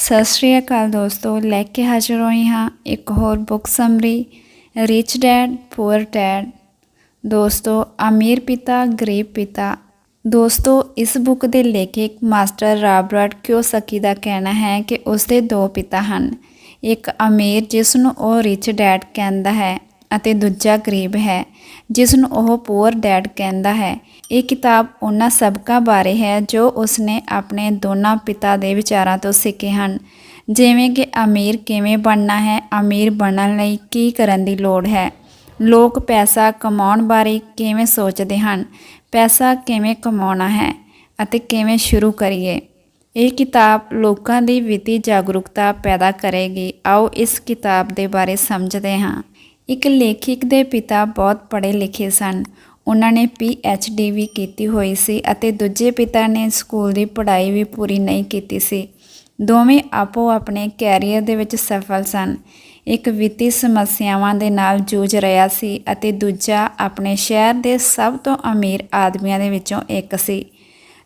ਸਤਿ ਸ਼੍ਰੀ ਅਕਾਲ ਦੋਸਤੋ, ਲੈ ਕੇ ਹਾਜ਼ਰ ਹੋਈ ਹਾਂ ਇੱਕ ਹੋਰ book summary rich dad poor dad ਦੋਸਤੋ, ਅਮੀਰ ਪਿਤਾ, ਗਰੀਬ ਪਿਤਾ। ਦੋਸਤੋ, ਇਸ ਬੁੱਕ ਦੇ ਲੇਖਕ ਮਾਸਟਰ ਰਾਬਰਟ ਕਿਓਸਕੀ ਦਾ ਕਹਿਣਾ ਹੈ ਕਿ ਉਸ ਦੇ ਦੋ ਪਿਤਾ ਹਨ। ਇੱਕ ਅਮੀਰ ਜਿਸ ਨੂੰ ਉਹ ਰਿਚ ਡੈਡ ਕਹਿੰਦਾ ਹੈ ਅਤੇ ਦੂਜਾ ਗਰੀਬ ਹੈ ਜਿਸ ਨੂੰ ਉਹ ਪੂਅਰ ਡੈਡ ਕਹਿੰਦਾ ਹੈ। ਇਹ ਕਿਤਾਬ ਉਹਨਾਂ ਸਬਕਾਂ ਬਾਰੇ ਹੈ ਜੋ ਉਸਨੇ ਆਪਣੇ ਦੋਨਾਂ ਪਿਤਾ ਦੇ ਵਿਚਾਰਾਂ ਤੋਂ ਸਿੱਖੇ ਹਨ। ਜਿਵੇਂ ਕਿ ਅਮੀਰ ਕਿਵੇਂ ਬਣਨਾ ਹੈ, ਅਮੀਰ ਬਣਨ ਲਈ ਕੀ ਕਰਨ ਦੀ ਲੋੜ ਹੈ। ਲੋਕ ਪੈਸਾ ਕਮਾਉਣ ਬਾਰੇ ਕਿਵੇਂ ਸੋਚਦੇ ਹਨ, ਪੈਸਾ ਕਿਵੇਂ ਕਮਾਉਣਾ ਹੈ ਅਤੇ ਕਿਵੇਂ ਸ਼ੁਰੂ ਕਰੀਏ। ਇਹ ਕਿਤਾਬ ਲੋਕਾਂ ਦੀ ਵਿੱਤੀ ਜਾਗਰੂਕਤਾ ਪੈਦਾ ਕਰੇਗੀ। ਆਓ ਇਸ ਕਿਤਾਬ ਦੇ ਬਾਰੇ ਸਮਝਦੇ ਹਾਂ। ਇੱਕ ਲੇਖਕ ਦੇ ਪਿਤਾ ਬਹੁਤ ਪੜ੍ਹੇ ਲਿਖੇ ਸਨ। ਉਹਨਾਂ ਨੇ ਪੀ ਐਚ ਡੀ ਵੀ ਕੀਤੀ ਹੋਈ ਸੀ ਅਤੇ ਦੂਜੇ ਪਿਤਾ ਨੇ ਸਕੂਲ ਦੀ ਪੜ੍ਹਾਈ ਵੀ ਪੂਰੀ ਨਹੀਂ ਕੀਤੀ ਸੀ। ਦੋਵੇਂ ਆਪੋ ਆਪਣੇ ਕੈਰੀਅਰ ਦੇ ਵਿੱਚ ਸਫਲ ਸਨ। ਇੱਕ ਵਿੱਤੀ ਸਮੱਸਿਆਵਾਂ ਦੇ ਨਾਲ ਜੂਝ ਰਿਹਾ ਸੀ ਅਤੇ ਦੂਜਾ ਆਪਣੇ ਸ਼ਹਿਰ ਦੇ ਸਭ ਤੋਂ ਅਮੀਰ ਆਦਮੀਆਂ ਦੇ ਵਿੱਚੋਂ ਇੱਕ ਸੀ।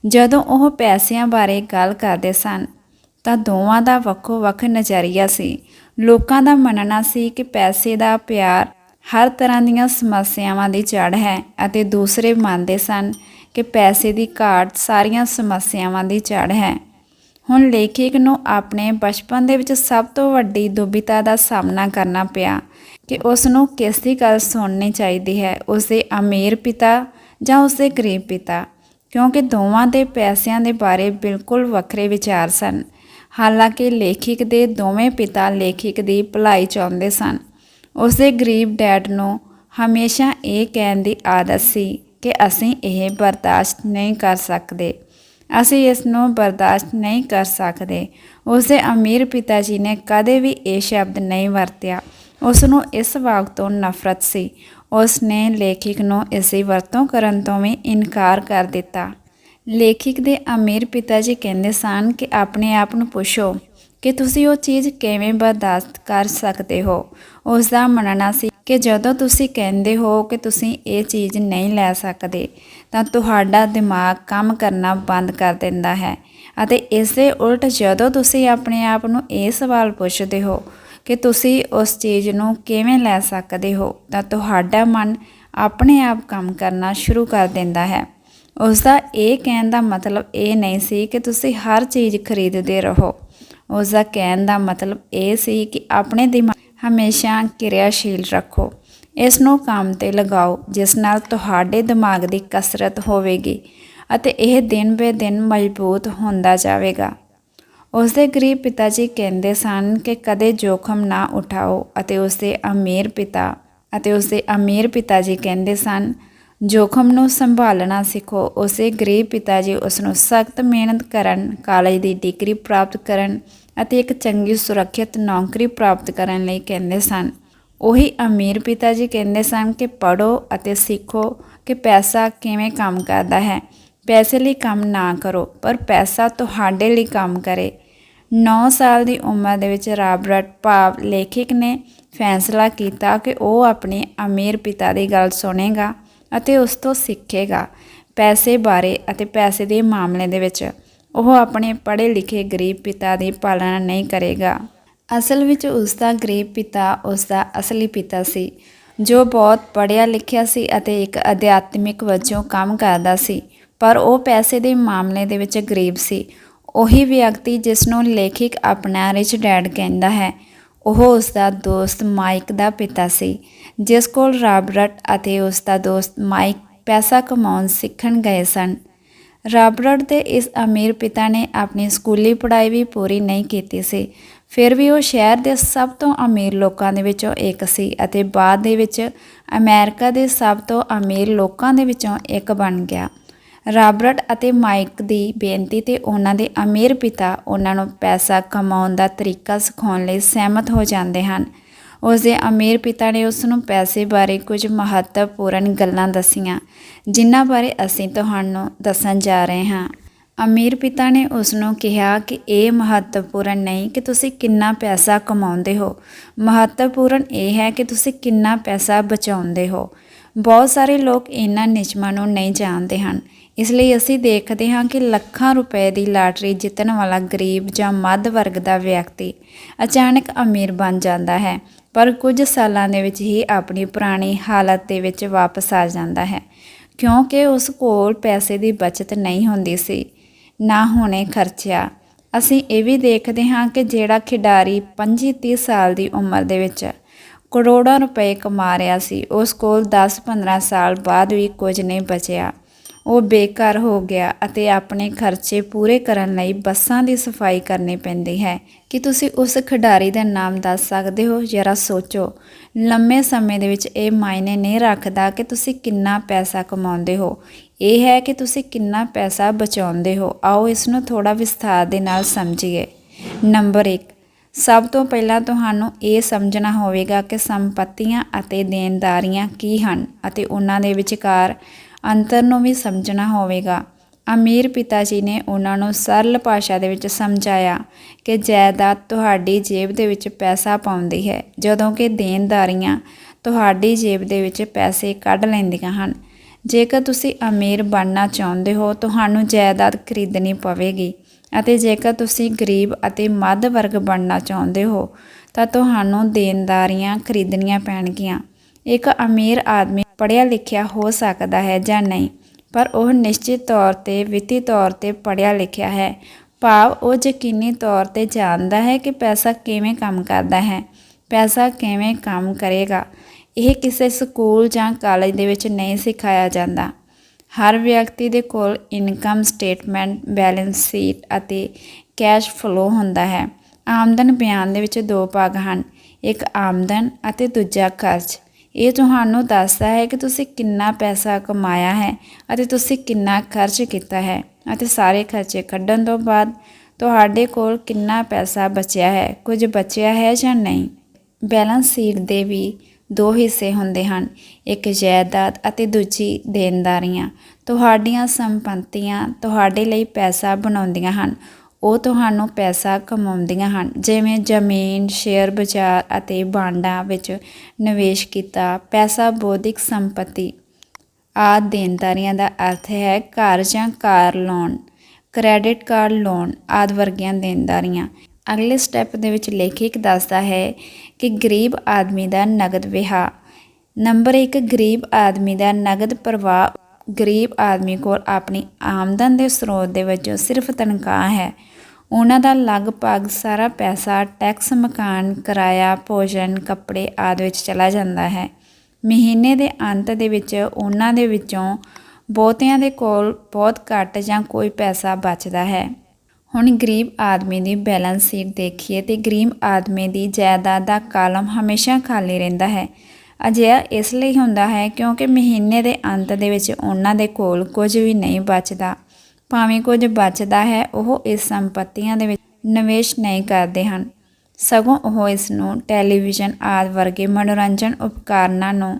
ਜਦੋਂ ਉਹ ਪੈਸਿਆਂ ਬਾਰੇ ਗੱਲ ਕਰਦੇ ਸਨ ਤਾਂ ਦੋਵਾਂ ਦਾ ਵੱਖੋ ਵੱਖ ਨਜ਼ਰੀਆ ਸੀ। ਲੋਕਾਂ ਦਾ ਮੰਨਣਾ ਸੀ ਕਿ ਪੈਸੇ ਦਾ ਪਿਆਰ ਹਰ ਤਰ੍ਹਾਂ ਦੀਆਂ ਸਮੱਸਿਆਵਾਂ ਦੀ ਜੜ ਹੈ ਅਤੇ ਦੂਸਰੇ ਮੰਨਦੇ ਸਨ ਕਿ ਪੈਸੇ ਦੀ ਘਾਟ ਸਾਰੀਆਂ ਸਮੱਸਿਆਵਾਂ ਦੀ ਜੜ ਹੈ। ਹੁਣ ਲੇਖਕ ਨੂੰ ਆਪਣੇ ਬਚਪਨ ਦੇ ਵਿੱਚ ਸਭ ਤੋਂ ਵੱਡੀ ਦੁਬਿਤਾ ਦਾ ਸਾਹਮਣਾ ਕਰਨਾ ਪਿਆ ਕਿ ਉਸ ਨੂੰ ਕਿਸ ਦੀ ਗੱਲ ਸੁਣਨੀ ਚਾਹੀਦੀ ਹੈ ਉਸ ਦੇ ਅਮੀਰ ਪਿਤਾ ਜਾਂ ਉਸ ਦੇ ਗਰੀਬ ਪਿਤਾ, ਕਿਉਂਕਿ ਦੋਵਾਂ ਦੇ ਪੈਸਿਆਂ ਦੇ ਬਾਰੇ ਬਿਲਕੁਲ ਵੱਖਰੇ ਵਿਚਾਰ ਸਨ। ਹਾਲਾਂਕਿ ਲੇਖਕ ਦੇ ਦੋਵੇਂ ਪਿਤਾ ਲੇਖਕ ਦੀ ਭਲਾਈ ਚਾਹੁੰਦੇ ਸਨ। ਉਸ ਦੇ ਗਰੀਬ ਡੈਡ ਨੂੰ ਹਮੇਸ਼ਾ ਇਹ ਕਹਿਣ ਦੀ ਆਦਤ ਸੀ ਕਿ ਅਸੀਂ ਇਹ ਬਰਦਾਸ਼ਤ ਨਹੀਂ ਕਰ ਸਕਦੇ। ਅਸੀਂ ਇਸ ਨੂੰ ਬਰਦਾਸ਼ਤ ਨਹੀਂ ਕਰ ਸਕਦੇ। ਉਸ ਦੇ ਅਮੀਰ ਪਿਤਾ ਜੀ ਨੇ ਕਦੇ ਵੀ ਇਹ ਸ਼ਬਦ ਨਹੀਂ ਵਰਤਿਆ। ਉਸ ਨੂੰ ਇਸ ਵਾਕ ਤੋਂ ਨਫ਼ਰਤ ਸੀ। ਉਸ ਨੇ ਲੇਖਕ ਨੂੰ ਇਸ ਦੀ ਵਰਤੋਂ ਕਰਨ ਤੋਂ ਵੀ ਇਨਕਾਰ ਕਰ ਦਿੱਤਾ। ਲੇਖਕ ਦੇ ਅਮੀਰ ਪਿਤਾ ਜੀ ਕਹਿੰਦੇ ਸਨ ਕਿ ਆਪਣੇ ਆਪ ਨੂੰ ਪੁੱਛੋ ਕਿ ਤੁਸੀਂ ਉਹ ਚੀਜ਼ ਕਿਵੇਂ ਬਰਦਾਸ਼ਤ ਕਰ ਸਕਦੇ ਹੋ। ਉਸ ਦਾ ਮੰਨਣਾ ਸੀ ਕਿ ਜਦੋਂ ਤੁਸੀਂ ਕਹਿੰਦੇ ਹੋ ਕਿ ਤੁਸੀਂ ਇਹ ਚੀਜ਼ ਨਹੀਂ ਲੈ ਸਕਦੇ, ਤਾਂ ਤੁਹਾਡਾ ਦਿਮਾਗ ਕੰਮ ਕਰਨਾ ਬੰਦ ਕਰ ਦਿੰਦਾ ਹੈ ਅਤੇ ਇਸ ਦੇ ਉਲਟ ਜਦੋਂ ਤੁਸੀਂ ਆਪਣੇ ਆਪ ਨੂੰ ਇਹ ਸਵਾਲ ਪੁੱਛਦੇ ਹੋ ਕਿ ਤੁਸੀਂ ਉਸ ਚੀਜ਼ ਨੂੰ ਕਿਵੇਂ ਲੈ ਸਕਦੇ ਹੋ, ਤਾਂ ਤੁਹਾਡਾ ਮਨ ਆਪਣੇ ਆਪ ਕੰਮ ਕਰਨਾ ਸ਼ੁਰੂ ਕਰ ਦਿੰਦਾ ਹੈ। ਉਸ ਦਾ ਇਹ ਕਹਿਣ ਦਾ ਮਤਲਬ ਇਹ ਨਹੀਂ ਸੀ ਕਿ ਤੁਸੀਂ ਹਰ ਚੀਜ਼ ਖਰੀਦਦੇ ਰਹੋ। ਉਸ ਦਾ ਕਹਿਣ ਦਾ ਮਤਲਬ ਇਹ ਸੀ ਕਿ ਆਪਣੇ ਦਿਮਾਗ ਹਮੇਸ਼ਾ ਕਿਰਿਆਸ਼ੀਲ ਰੱਖੋ। ਇਸ ਨੂੰ ਕੰਮ ਤੇ ਲਗਾਓ, ਜਿਸ ਨਾਲ ਤੁਹਾਡੇ ਦਿਮਾਗ ਦੀ ਕਸਰਤ ਹੋਵੇਗੀ ਅਤੇ ਇਹ ਦਿਨ ਬੇ ਦਿਨ ਮਜ਼ਬੂਤ ਹੁੰਦਾ ਜਾਵੇਗਾ। ਉਸ ਦੇ ਗਰੀਬ ਪਿਤਾ ਜੀ ਕਹਿੰਦੇ ਸਨ ਕਿ ਕਦੇ ਜੋਖਮ ਨਾ ਉਠਾਓ ਅਤੇ ਉਸ ਦੇ ਅਮੀਰ ਪਿਤਾ ਅਤੇ ਉਸ ਦੇ ਅਮੀਰ ਪਿਤਾ ਜੀ ਕਹਿੰਦੇ ਸਨ ਜੋਖਮ ਨੂੰ ਸੰਭਾਲਣਾ ਸਿੱਖੋ। ਉਸੇ ਗਰੀਬ ਪਿਤਾ ਜੀ ਉਸ ਨੂੰ ਸਖਤ ਮਿਹਨਤ ਕਰਨ, ਕਾਲਜ ਦੀ ਡਿਗਰੀ ਪ੍ਰਾਪਤ ਕਰਨ ਅਤੇ ਇੱਕ ਚੰਗੀ ਸੁਰੱਖਿਅਤ ਨੌਕਰੀ ਪ੍ਰਾਪਤ ਕਰਨ ਲਈ ਕਹਿੰਦੇ ਸਨ। ਉਹੀ ਅਮੀਰ ਪਿਤਾ ਜੀ ਕਹਿੰਦੇ ਸਨ ਕਿ ਪੜੋ ਅਤੇ ਸਿੱਖੋ ਕਿ ਪੈਸਾ ਕਿਵੇਂ ਕੰਮ ਕਰਦਾ ਹੈ। ਪੈਸੇ ਲਈ ਕੰਮ ਨਾ ਕਰੋ, ਪਰ ਪੈਸਾ ਤੁਹਾਡੇ ਲਈ ਕੰਮ ਕਰੇ। 9 ਸਾਲ ਦੀ ਉਮਰ ਦੇ ਵਿੱਚ ਰਾਬਰਟ ਭਾਵ ਲੇਖਕ ਨੇ ਫੈਸਲਾ ਕੀਤਾ ਕਿ ਉਹ ਆਪਣੇ ਅਮੀਰ ਪਿਤਾ ਦੀ ਗੱਲ ਸੁਣੇਗਾ। ਅਤੇ ਉਸ ਤੋਂ ਸਿੱਖੇਗਾ ਪੈਸੇ ਬਾਰੇ ਅਤੇ ਪੈਸੇ ਦੇ ਮਾਮਲੇ ਦੇ ਵਿੱਚ। ਉਹ ਆਪਣੇ ਪੜ੍ਹੇ ਲਿਖੇ ਗਰੀਬ ਪਿਤਾ ਦੀ ਪਾਲਣਾ ਨਹੀਂ ਕਰੇਗਾ। ਅਸਲ ਵਿੱਚ ਉਸ ਦਾ ਗਰੀਬ ਪਿਤਾ ਉਸ ਦਾ ਅਸਲੀ ਪਿਤਾ ਸੀ, ਜੋ ਬਹੁਤ ਪੜ੍ਹਿਆ ਲਿਖਿਆ ਸੀ ਅਤੇ ਇੱਕ ਅਧਿਆਤਮਿਕ ਵਜੋਂ ਕੰਮ ਕਰਦਾ ਸੀ। ਪਰ ਉਹ ਪੈਸੇ ਦੇ ਮਾਮਲੇ ਦੇ ਵਿੱਚ ਗਰੀਬ ਸੀ। ਉਹੀ ਵਿਅਕਤੀ ਜਿਸ ਨੂੰ ਲੇਖਕ ਆਪਣਾ ਰਿਚ ਡੈਡ ਕਹਿੰਦਾ ਹੈ। ਉਹ ਉਸ ਦਾ ਦੋਸਤ ਮਾਈਕ ਦਾ ਪਿਤਾ ਸੀ, ਜਿਸ ਕੋਲ ਰਾਬਰਟ ਅਤੇ ਉਸ ਦਾ ਦੋਸਤ ਮਾਈਕ ਪੈਸਾ ਕਮਾਉਣ ਸਿੱਖਣ ਗਏ ਸਨ। ਰਾਬਰਟ ਦੇ ਇਸ ਅਮੀਰ ਪਿਤਾ ਨੇ ਆਪਣੀ ਸਕੂਲੀ ਪੜ੍ਹਾਈ ਵੀ ਪੂਰੀ ਨਹੀਂ ਕੀਤੀ ਸੀ, ਫਿਰ ਵੀ ਉਹ ਸ਼ਹਿਰ ਦੇ ਸਭ ਤੋਂ ਅਮੀਰ ਲੋਕਾਂ ਦੇ ਵਿੱਚੋਂ ਇੱਕ ਸੀ ਅਤੇ ਬਾਅਦ ਦੇ ਵਿੱਚ ਅਮਰੀਕਾ ਦੇ ਸਭ ਤੋਂ ਅਮੀਰ ਲੋਕਾਂ ਦੇ ਵਿੱਚੋਂ ਇੱਕ ਬਣ ਗਿਆ। ਰਾਬਰਟ ਅਤੇ ਮਾਈਕ ਦੀ ਬੇਨਤੀ ਤੇ ਉਹਨਾਂ ਦੇ ਅਮੀਰ ਪਿਤਾ ਉਹਨਾਂ ਨੂੰ ਪੈਸਾ ਕਮਾਉਣ ਦਾ ਤਰੀਕਾ ਸਿਖਾਉਣ ਲਈ ਸਹਿਮਤ ਹੋ ਜਾਂਦੇ ਹਨ। ਉਸ ਦੇ ਅਮੀਰ ਪਿਤਾ ਨੇ ਉਸ ਨੂੰ ਪੈਸੇ ਬਾਰੇ ਕੁਝ ਮਹੱਤਵਪੂਰਨ ਗੱਲਾਂ ਦੱਸੀਆਂ, ਜਿਨ੍ਹਾਂ ਬਾਰੇ ਅਸੀਂ ਤੁਹਾਨੂੰ ਦੱਸਣ ਜਾ ਰਹੇ ਹਾਂ। ਅਮੀਰ ਪਿਤਾ ਨੇ ਉਸ ਨੂੰ ਕਿਹਾ ਕਿ ਇਹ ਮਹੱਤਵਪੂਰਨ ਨਹੀਂ ਕਿ ਤੁਸੀਂ ਕਿੰਨਾ ਪੈਸਾ ਕਮਾਉਂਦੇ ਹੋ। ਮਹੱਤਵਪੂਰਨ ਇਹ ਹੈ ਕਿ ਤੁਸੀਂ ਕਿੰਨਾ ਪੈਸਾ ਬਚਾਉਂਦੇ ਹੋ। ਬਹੁਤ ਸਾਰੇ ਲੋਕ ਇਹਨਾਂ ਨਿਯਮਾਂ ਨੂੰ ਨਹੀਂ ਜਾਣਦੇ ਹਨ। ਇਸ ਲਈ ਅਸੀਂ ਦੇਖਦੇ ਹਾਂ ਕਿ ਲੱਖਾਂ ਰੁਪਏ ਦੀ ਲਾਟਰੀ ਜਿੱਤਣ ਵਾਲਾ ਗਰੀਬ ਜਾਂ ਮੱਧ ਵਰਗ ਦਾ ਵਿਅਕਤੀ ਅਚਾਨਕ ਅਮੀਰ ਬਣ ਜਾਂਦਾ ਹੈ, ਪਰ ਕੁਝ ਸਾਲਾਂ ਦੇ ਵਿੱਚ ਹੀ ਆਪਣੀ ਪੁਰਾਣੀ ਹਾਲਤ ਦੇ ਵਿੱਚ ਵਾਪਸ ਆ ਜਾਂਦਾ ਹੈ, ਕਿਉਂਕਿ ਉਸ ਕੋਲ ਪੈਸੇ ਦੀ ਬਚਤ ਨਹੀਂ ਹੁੰਦੀ ਸੀ, ਨਾ ਹੁਣੇ ਖਰਚਿਆ। ਅਸੀਂ ਇਹ ਵੀ ਦੇਖਦੇ ਹਾਂ ਕਿ ਜਿਹੜਾ ਖਿਡਾਰੀ 25-30 ਸਾਲ ਦੀ ਉਮਰ ਦੇ ਵਿੱਚ ਕਰੋੜਾਂ ਰੁਪਏ ਕਮਾ ਰਿਹਾ ਸੀ। ਉਸ ਕੋਲ 10-15 ਸਾਲ ਬਾਅਦ ਵੀ ਕੁਝ ਨਹੀਂ ਬਚਿਆ। ਉਹ ਬੇਘਰ ਹੋ ਗਿਆ ਅਤੇ ਆਪਣੇ ਖਰਚੇ ਪੂਰੇ ਕਰਨ ਲਈ ਬੱਸਾਂ ਦੀ ਸਫ਼ਾਈ ਕਰਨੀ ਪੈਂਦੀ ਹੈ। ਕਿ ਤੁਸੀਂ ਉਸ ਖਿਡਾਰੀ ਦਾ ਨਾਮ ਦੱਸ ਸਕਦੇ ਹੋ? ਜਰਾ ਸੋਚੋ। ਲੰਮੇ ਸਮੇਂ ਦੇ ਵਿੱਚ ਇਹ ਮਾਇਨੇ ਨਹੀਂ ਰੱਖਦਾ ਕਿ ਤੁਸੀਂ ਕਿੰਨਾ ਪੈਸਾ ਕਮਾਉਂਦੇ ਹੋ। ਇਹ ਹੈ ਕਿ ਤੁਸੀਂ ਕਿੰਨਾ ਪੈਸਾ ਬਚਾਉਂਦੇ ਹੋ। ਆਓ ਇਸ ਨੂੰ ਥੋੜਾ ਵਿਸਥਾਰ ਦੇ ਨਾਲ ਸਮਝੀਏ। ਨੰਬਰ 1 ਸਭ ਤੋਂ ਪਹਿਲਾਂ ਤੁਹਾਨੂੰ ਇਹ ਸਮਝਣਾ ਹੋਵੇਗਾ ਕਿ ਸੰਪਤੀਆਂ ਅਤੇ ਦੇਣਦਾਰੀਆਂ ਕੀ ਹਨ ਅਤੇ ਉਹਨਾਂ ਦੇ ਵਿਚਕਾਰ ਅੰਤਰ ਨੂੰ ਵੀ ਸਮਝਣਾ ਹੋਵੇਗਾ। ਅਮੀਰ ਪਿਤਾ ਜੀ ਨੇ ਉਹਨਾਂ ਨੂੰ ਸਰਲ ਭਾਸ਼ਾ ਦੇ ਵਿੱਚ ਸਮਝਾਇਆ ਕਿ ਜਾਇਦਾਦ ਤੁਹਾਡੀ ਜੇਬ ਦੇ ਵਿੱਚ ਪੈਸਾ ਪਾਉਂਦੀ ਹੈ, ਜਦੋਂ ਕਿ ਦੇਣਦਾਰੀਆਂ ਤੁਹਾਡੀ ਜੇਬ ਦੇ ਵਿੱਚ ਪੈਸੇ ਕੱਢ ਲੈਂਦੀਆਂ ਹਨ। ਜੇਕਰ ਤੁਸੀਂ ਅਮੀਰ ਬਣਨਾ ਚਾਹੁੰਦੇ ਹੋ, ਤੁਹਾਨੂੰ ਜਾਇਦਾਦ ਖਰੀਦਣੀ ਪਵੇਗੀ। ਅਤੇ ਜੇਕਰ ਤੁਸੀਂ ਗਰੀਬ ਅਤੇ ਮੱਧ ਵਰਗ ਬਣਨਾ ਚਾਹੁੰਦੇ ਹੋ, ਤਾਂ ਤੁਹਾਨੂੰ ਦੇਣਦਾਰੀਆਂ ਖਰੀਦਣੀਆਂ ਪੈਣਗੀਆਂ। ਇੱਕ ਅਮੀਰ ਆਦਮੀ ਪੜ੍ਹਿਆ ਲਿਖਿਆ ਹੋ ਸਕਦਾ ਹੈ ਜਾਂ ਨਹੀਂ, ਪਰ ਉਹ ਨਿਸ਼ਚਿਤ ਤੌਰ ਤੇ ਵਿੱਤੀ ਤੌਰ ਤੇ ਪੜ੍ਹਿਆ ਲਿਖਿਆ ਹੈ। ਭਾਵ ਉਹ ਯਕੀਨੀ ਤੌਰ ਤੇ ਜਾਣਦਾ ਹੈ ਕਿ ਪੈਸਾ ਕਿਵੇਂ ਕੰਮ ਕਰਦਾ ਹੈ, ਪੈਸਾ ਕਿਵੇਂ ਕੰਮ ਕਰੇਗਾ। ਇਹ ਕਿਸੇ ਸਕੂਲ ਜਾਂ ਕਾਲਜ ਦੇ ਵਿੱਚ ਨਹੀਂ ਸਿਖਾਇਆ ਜਾਂਦਾ। ਹਰ ਵਿਅਕਤੀ ਦੇ ਕੋਲ ਇਨਕਮ ਸਟੇਟਮੈਂਟ, ਬੈਲੈਂਸ ਸ਼ੀਟ ਅਤੇ ਕੈਸ਼ ਫਲੋ ਹੁੰਦਾ ਹੈ। ਆਮਦਨ ਬਿਆਨ ਦੇ ਵਿੱਚ ਦੋ ਭਾਗ ਹਨ, ਇੱਕ ਆਮਦਨ ਅਤੇ ਦੂਜਾ ਖਰਚ। ਇਹ ਤੁਹਾਨੂੰ ਦੱਸਦਾ ਹੈ ਕਿ ਤੁਸੀਂ ਕਿੰਨਾ ਪੈਸਾ ਕਮਾਇਆ ਹੈ ਅਤੇ ਤੁਸੀਂ ਕਿੰਨਾ ਖਰਚ ਕੀਤਾ ਹੈ ਅਤੇ ਸਾਰੇ ਖਰਚੇ ਕੱਢਣ ਤੋਂ ਬਾਅਦ ਤੁਹਾਡੇ ਕੋਲ ਕਿੰਨਾ ਪੈਸਾ ਬਚਿਆ ਹੈ, ਕੁਝ ਬਚਿਆ ਹੈ ਜਾਂ ਨਹੀਂ। ਬੈਲੈਂਸ ਸ਼ੀਟ ਦੇ ਵੀ ਦੋ ਹਿੱਸੇ ਹੁੰਦੇ ਹਨ, ਇੱਕ ਜਾਇਦਾਦ ਅਤੇ ਦੂਜੀ ਦੇਣਦਾਰੀਆਂ। ਤੁਹਾਡੀਆਂ ਸੰਪਤੀਆਂ ਤੁਹਾਡੇ ਲਈ ਪੈਸਾ ਬਣਾਉਂਦੀਆਂ ਹਨ। ਉਹ ਤੁਹਾਨੂੰ ਪੈਸਾ ਕਮਾਉਂਦੀਆਂ ਹਨ, ਜਿਵੇਂ ਜ਼ਮੀਨ, ਸ਼ੇਅਰ ਬਾਜ਼ਾਰ ਅਤੇ ਬਾਂਡਾਂ ਵਿੱਚ ਨਿਵੇਸ਼ ਕੀਤਾ, ਪੈਸਾ ਬੌਧਿਕ ਸੰਪਤੀ ਆਦ ਦੇਣਦਾਰੀਆਂ ਦਾ ਅਰਥ ਹੈ ਘਰ ਜਾਂ car loan, credit card loan ਆਦ ਵਰਗੀਆਂ ਦੇਣਦਾਰੀਆਂ। ਅਗਲੇ ਸਟੈਪ ਦੇ ਵਿੱਚ ਲੇਖਕ ਦੱਸਦਾ ਹੈ ਕਿ ਗਰੀਬ ਆਦਮੀ ਦਾ ਨਗਦ ਵਿਹਾਰ ਨੰਬਰ 1 ਗਰੀਬ ਆਦਮੀ ਦਾ ਨਗਦ ਪ੍ਰਵਾਹ। ਗਰੀਬ ਆਦਮੀ ਕੋਲ ਆਪਣੀ ਆਮਦਨ ਦੇ ਸਰੋਤ ਦੇ ਵਿੱਚੋਂ ਸਿਰਫ ਤਨਖਾਹ ਹੈ। ਉਹਨਾਂ ਦਾ ਲਗਭਗ ਸਾਰਾ ਪੈਸਾ ਟੈਕਸ, ਮਕਾਨ, ਕਿਰਾਇਆ, ਭੋਜਨ, ਕੱਪੜੇ ਆਦਿ ਵਿੱਚ ਚਲਾ ਜਾਂਦਾ ਹੈ। ਮਹੀਨੇ ਦੇ ਅੰਤ ਦੇ ਵਿੱਚ ਉਹਨਾਂ ਦੇ ਵਿੱਚੋਂ ਬਹੁਤਿਆਂ ਦੇ ਕੋਲ ਬਹੁਤ ਘੱਟ ਜਾਂ ਕੋਈ ਪੈਸਾ ਬਚਦਾ ਹੈ। ਹੁਣ ਗਰੀਬ ਆਦਮੀ ਦੀ ਬੈਲੈਂਸ ਸ਼ੀਟ ਦੇਖੀਏ ਤੇ ਗਰੀਬ ਆਦਮੀ ਦੀ ਜਾਇਦਾਦ ਦਾ ਕਾਲਮ ਹਮੇਸ਼ਾ ਖਾਲੀ ਰਹਿੰਦਾ ਹੈ। ਅਜਿਹਾ ਇਸ ਲਈ ਹੁੰਦਾ ਹੈ ਕਿਉਂਕਿ ਮਹੀਨੇ ਦੇ ਅੰਤ ਦੇ ਵਿੱਚ ਉਹਨਾਂ ਦੇ ਕੋਲ ਕੁਝ ਵੀ ਨਹੀਂ ਬਚਦਾ। ਭਾਵੇਂ ਕੁਝ ਬਚਦਾ ਹੈ, ਉਹ ਇਸ ਸੰਪਤੀਆਂ ਦੇ ਵਿੱਚ ਨਿਵੇਸ਼ ਨਹੀਂ ਕਰਦੇ ਹਨ। ਸਗੋਂ ਉਹ ਇਸ ਨੂੰ ਟੈਲੀਵਿਜ਼ਨ ਆਦਿ ਵਰਗੇ ਮਨੋਰੰਜਨ ਉਪਕਰਨਾਂ ਨੂੰ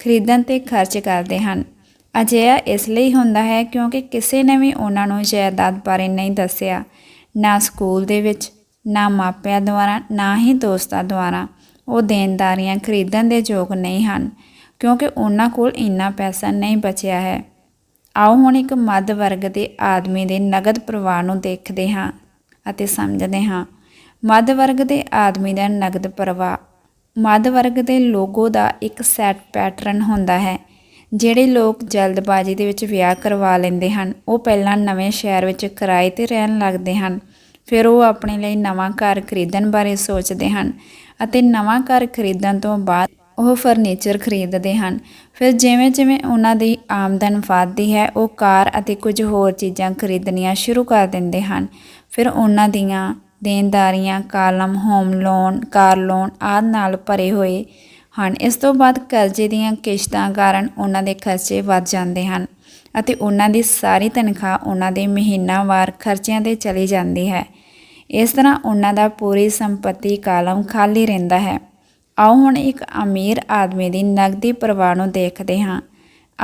ਖਰੀਦਣ ਤੇ ਖਰਚ ਕਰਦੇ ਹਨ। ਅਜਿਹਾ ਇਸ ਲਈ ਹੁੰਦਾ ਹੈ ਕਿਉਂਕਿ ਕਿਸੇ ਨੇ ਵੀ ਉਹਨਾਂ ਨੂੰ ਜਾਇਦਾਦ ਬਾਰੇ ਨਹੀਂ ਦੱਸਿਆ, ਨਾ ਸਕੂਲ ਦੇ ਵਿੱਚ, ਨਾ ਮਾਪਿਆਂ ਦੁਆਰਾ, ਨਾ ਹੀ ਦੋਸਤਾਂ ਦੁਆਰਾ। ਉਹ ਦੇਣਦਾਰੀਆਂ ਖਰੀਦਣ ਦੇ ਯੋਗ ਨਹੀਂ ਹਨ, ਕਿਉਂਕਿ ਉਹਨਾਂ ਕੋਲ ਇੰਨਾ ਪੈਸਾ ਨਹੀਂ ਬਚਿਆ ਹੈ। ਆਓ ਹੁਣ ਇੱਕ ਮੱਧ ਵਰਗ ਦੇ ਆਦਮੀ ਦੇ ਨਗਦ ਪ੍ਰਵਾਹ ਨੂੰ ਦੇਖਦੇ ਹਾਂ ਅਤੇ ਸਮਝਦੇ ਹਾਂ। ਮੱਧ ਵਰਗ ਦੇ ਆਦਮੀ ਦਾ ਨਗਦ ਪ੍ਰਵਾਹ। ਮੱਧ ਵਰਗ ਦੇ ਲੋਗੋ ਦਾ ਇੱਕ ਸੈਟ ਪੈਟਰਨ ਹੁੰਦਾ ਹੈ। ਜਿਹੜੇ ਲੋਕ ਜਲਦਬਾਜ਼ੀ ਦੇ ਵਿੱਚ ਵਿਆਹ ਕਰਵਾ ਲੈਂਦੇ ਹਨ, ਉਹ ਪਹਿਲਾਂ ਨਵੇਂ ਸ਼ਹਿਰ ਵਿੱਚ ਕਿਰਾਏ ਤੇ ਰਹਿਣ ਲੱਗਦੇ ਹਨ। ਫਿਰ ਉਹ ਆਪਣੇ ਲਈ ਨਵਾਂ ਘਰ ਖਰੀਦਣ ਬਾਰੇ ਸੋਚਦੇ ਹਨ ਅਤੇ ਨਵਾਂ ਘਰ ਖਰੀਦਣ ਤੋਂ ਬਾਅਦ ਉਹ ਫਰਨੀਚਰ ਖਰੀਦਦੇ ਹਨ। ਫਿਰ ਜਿਵੇਂ ਜਿਵੇਂ ਉਹਨਾਂ ਦੀ ਆਮਦਨ ਵਧਦੀ ਹੈ, ਉਹ ਕਾਰ ਅਤੇ ਕੁਝ ਹੋਰ ਚੀਜ਼ਾਂ ਖਰੀਦਣੀਆਂ ਸ਼ੁਰੂ ਕਰ ਦਿੰਦੇ ਹਨ। ਫਿਰ ਉਹਨਾਂ ਦੀਆਂ ਦੇਣਦਾਰੀਆਂ, column home loan car loan ਆਦਿ ਨਾਲ ਭਰੇ ਹੋਏ ਹਨ। ਇਸ ਤੋਂ ਬਾਅਦ ਕਰਜ਼ੇ ਦੀਆਂ ਕਿਸ਼ਤਾਂ ਕਾਰਨ ਉਹਨਾਂ ਦੇ ਖਰਚੇ ਵੱਧ ਜਾਂਦੇ ਹਨ ਅਤੇ ਉਹਨਾਂ ਦੀ ਸਾਰੀ ਤਨਖਾਹ ਉਹਨਾਂ ਦੇ ਮਹੀਨਾਵਾਰ ਖਰਚਿਆਂ ਤੇ ਚਲੀ ਜਾਂਦੀ ਹੈ। ਇਸ ਤਰ੍ਹਾਂ ਉਹਨਾਂ ਦਾ ਪੂਰੀ ਸੰਪਤੀ ਕਾਲਮ ਖਾਲੀ ਰਹਿੰਦਾ ਹੈ। ਆਓ ਹੁਣ ਇੱਕ ਅਮੀਰ ਆਦਮੀ ਦੀ ਨਗਦੀ ਪ੍ਰਵਾਹ ਨੂੰ ਦੇਖਦੇ ਹਾਂ।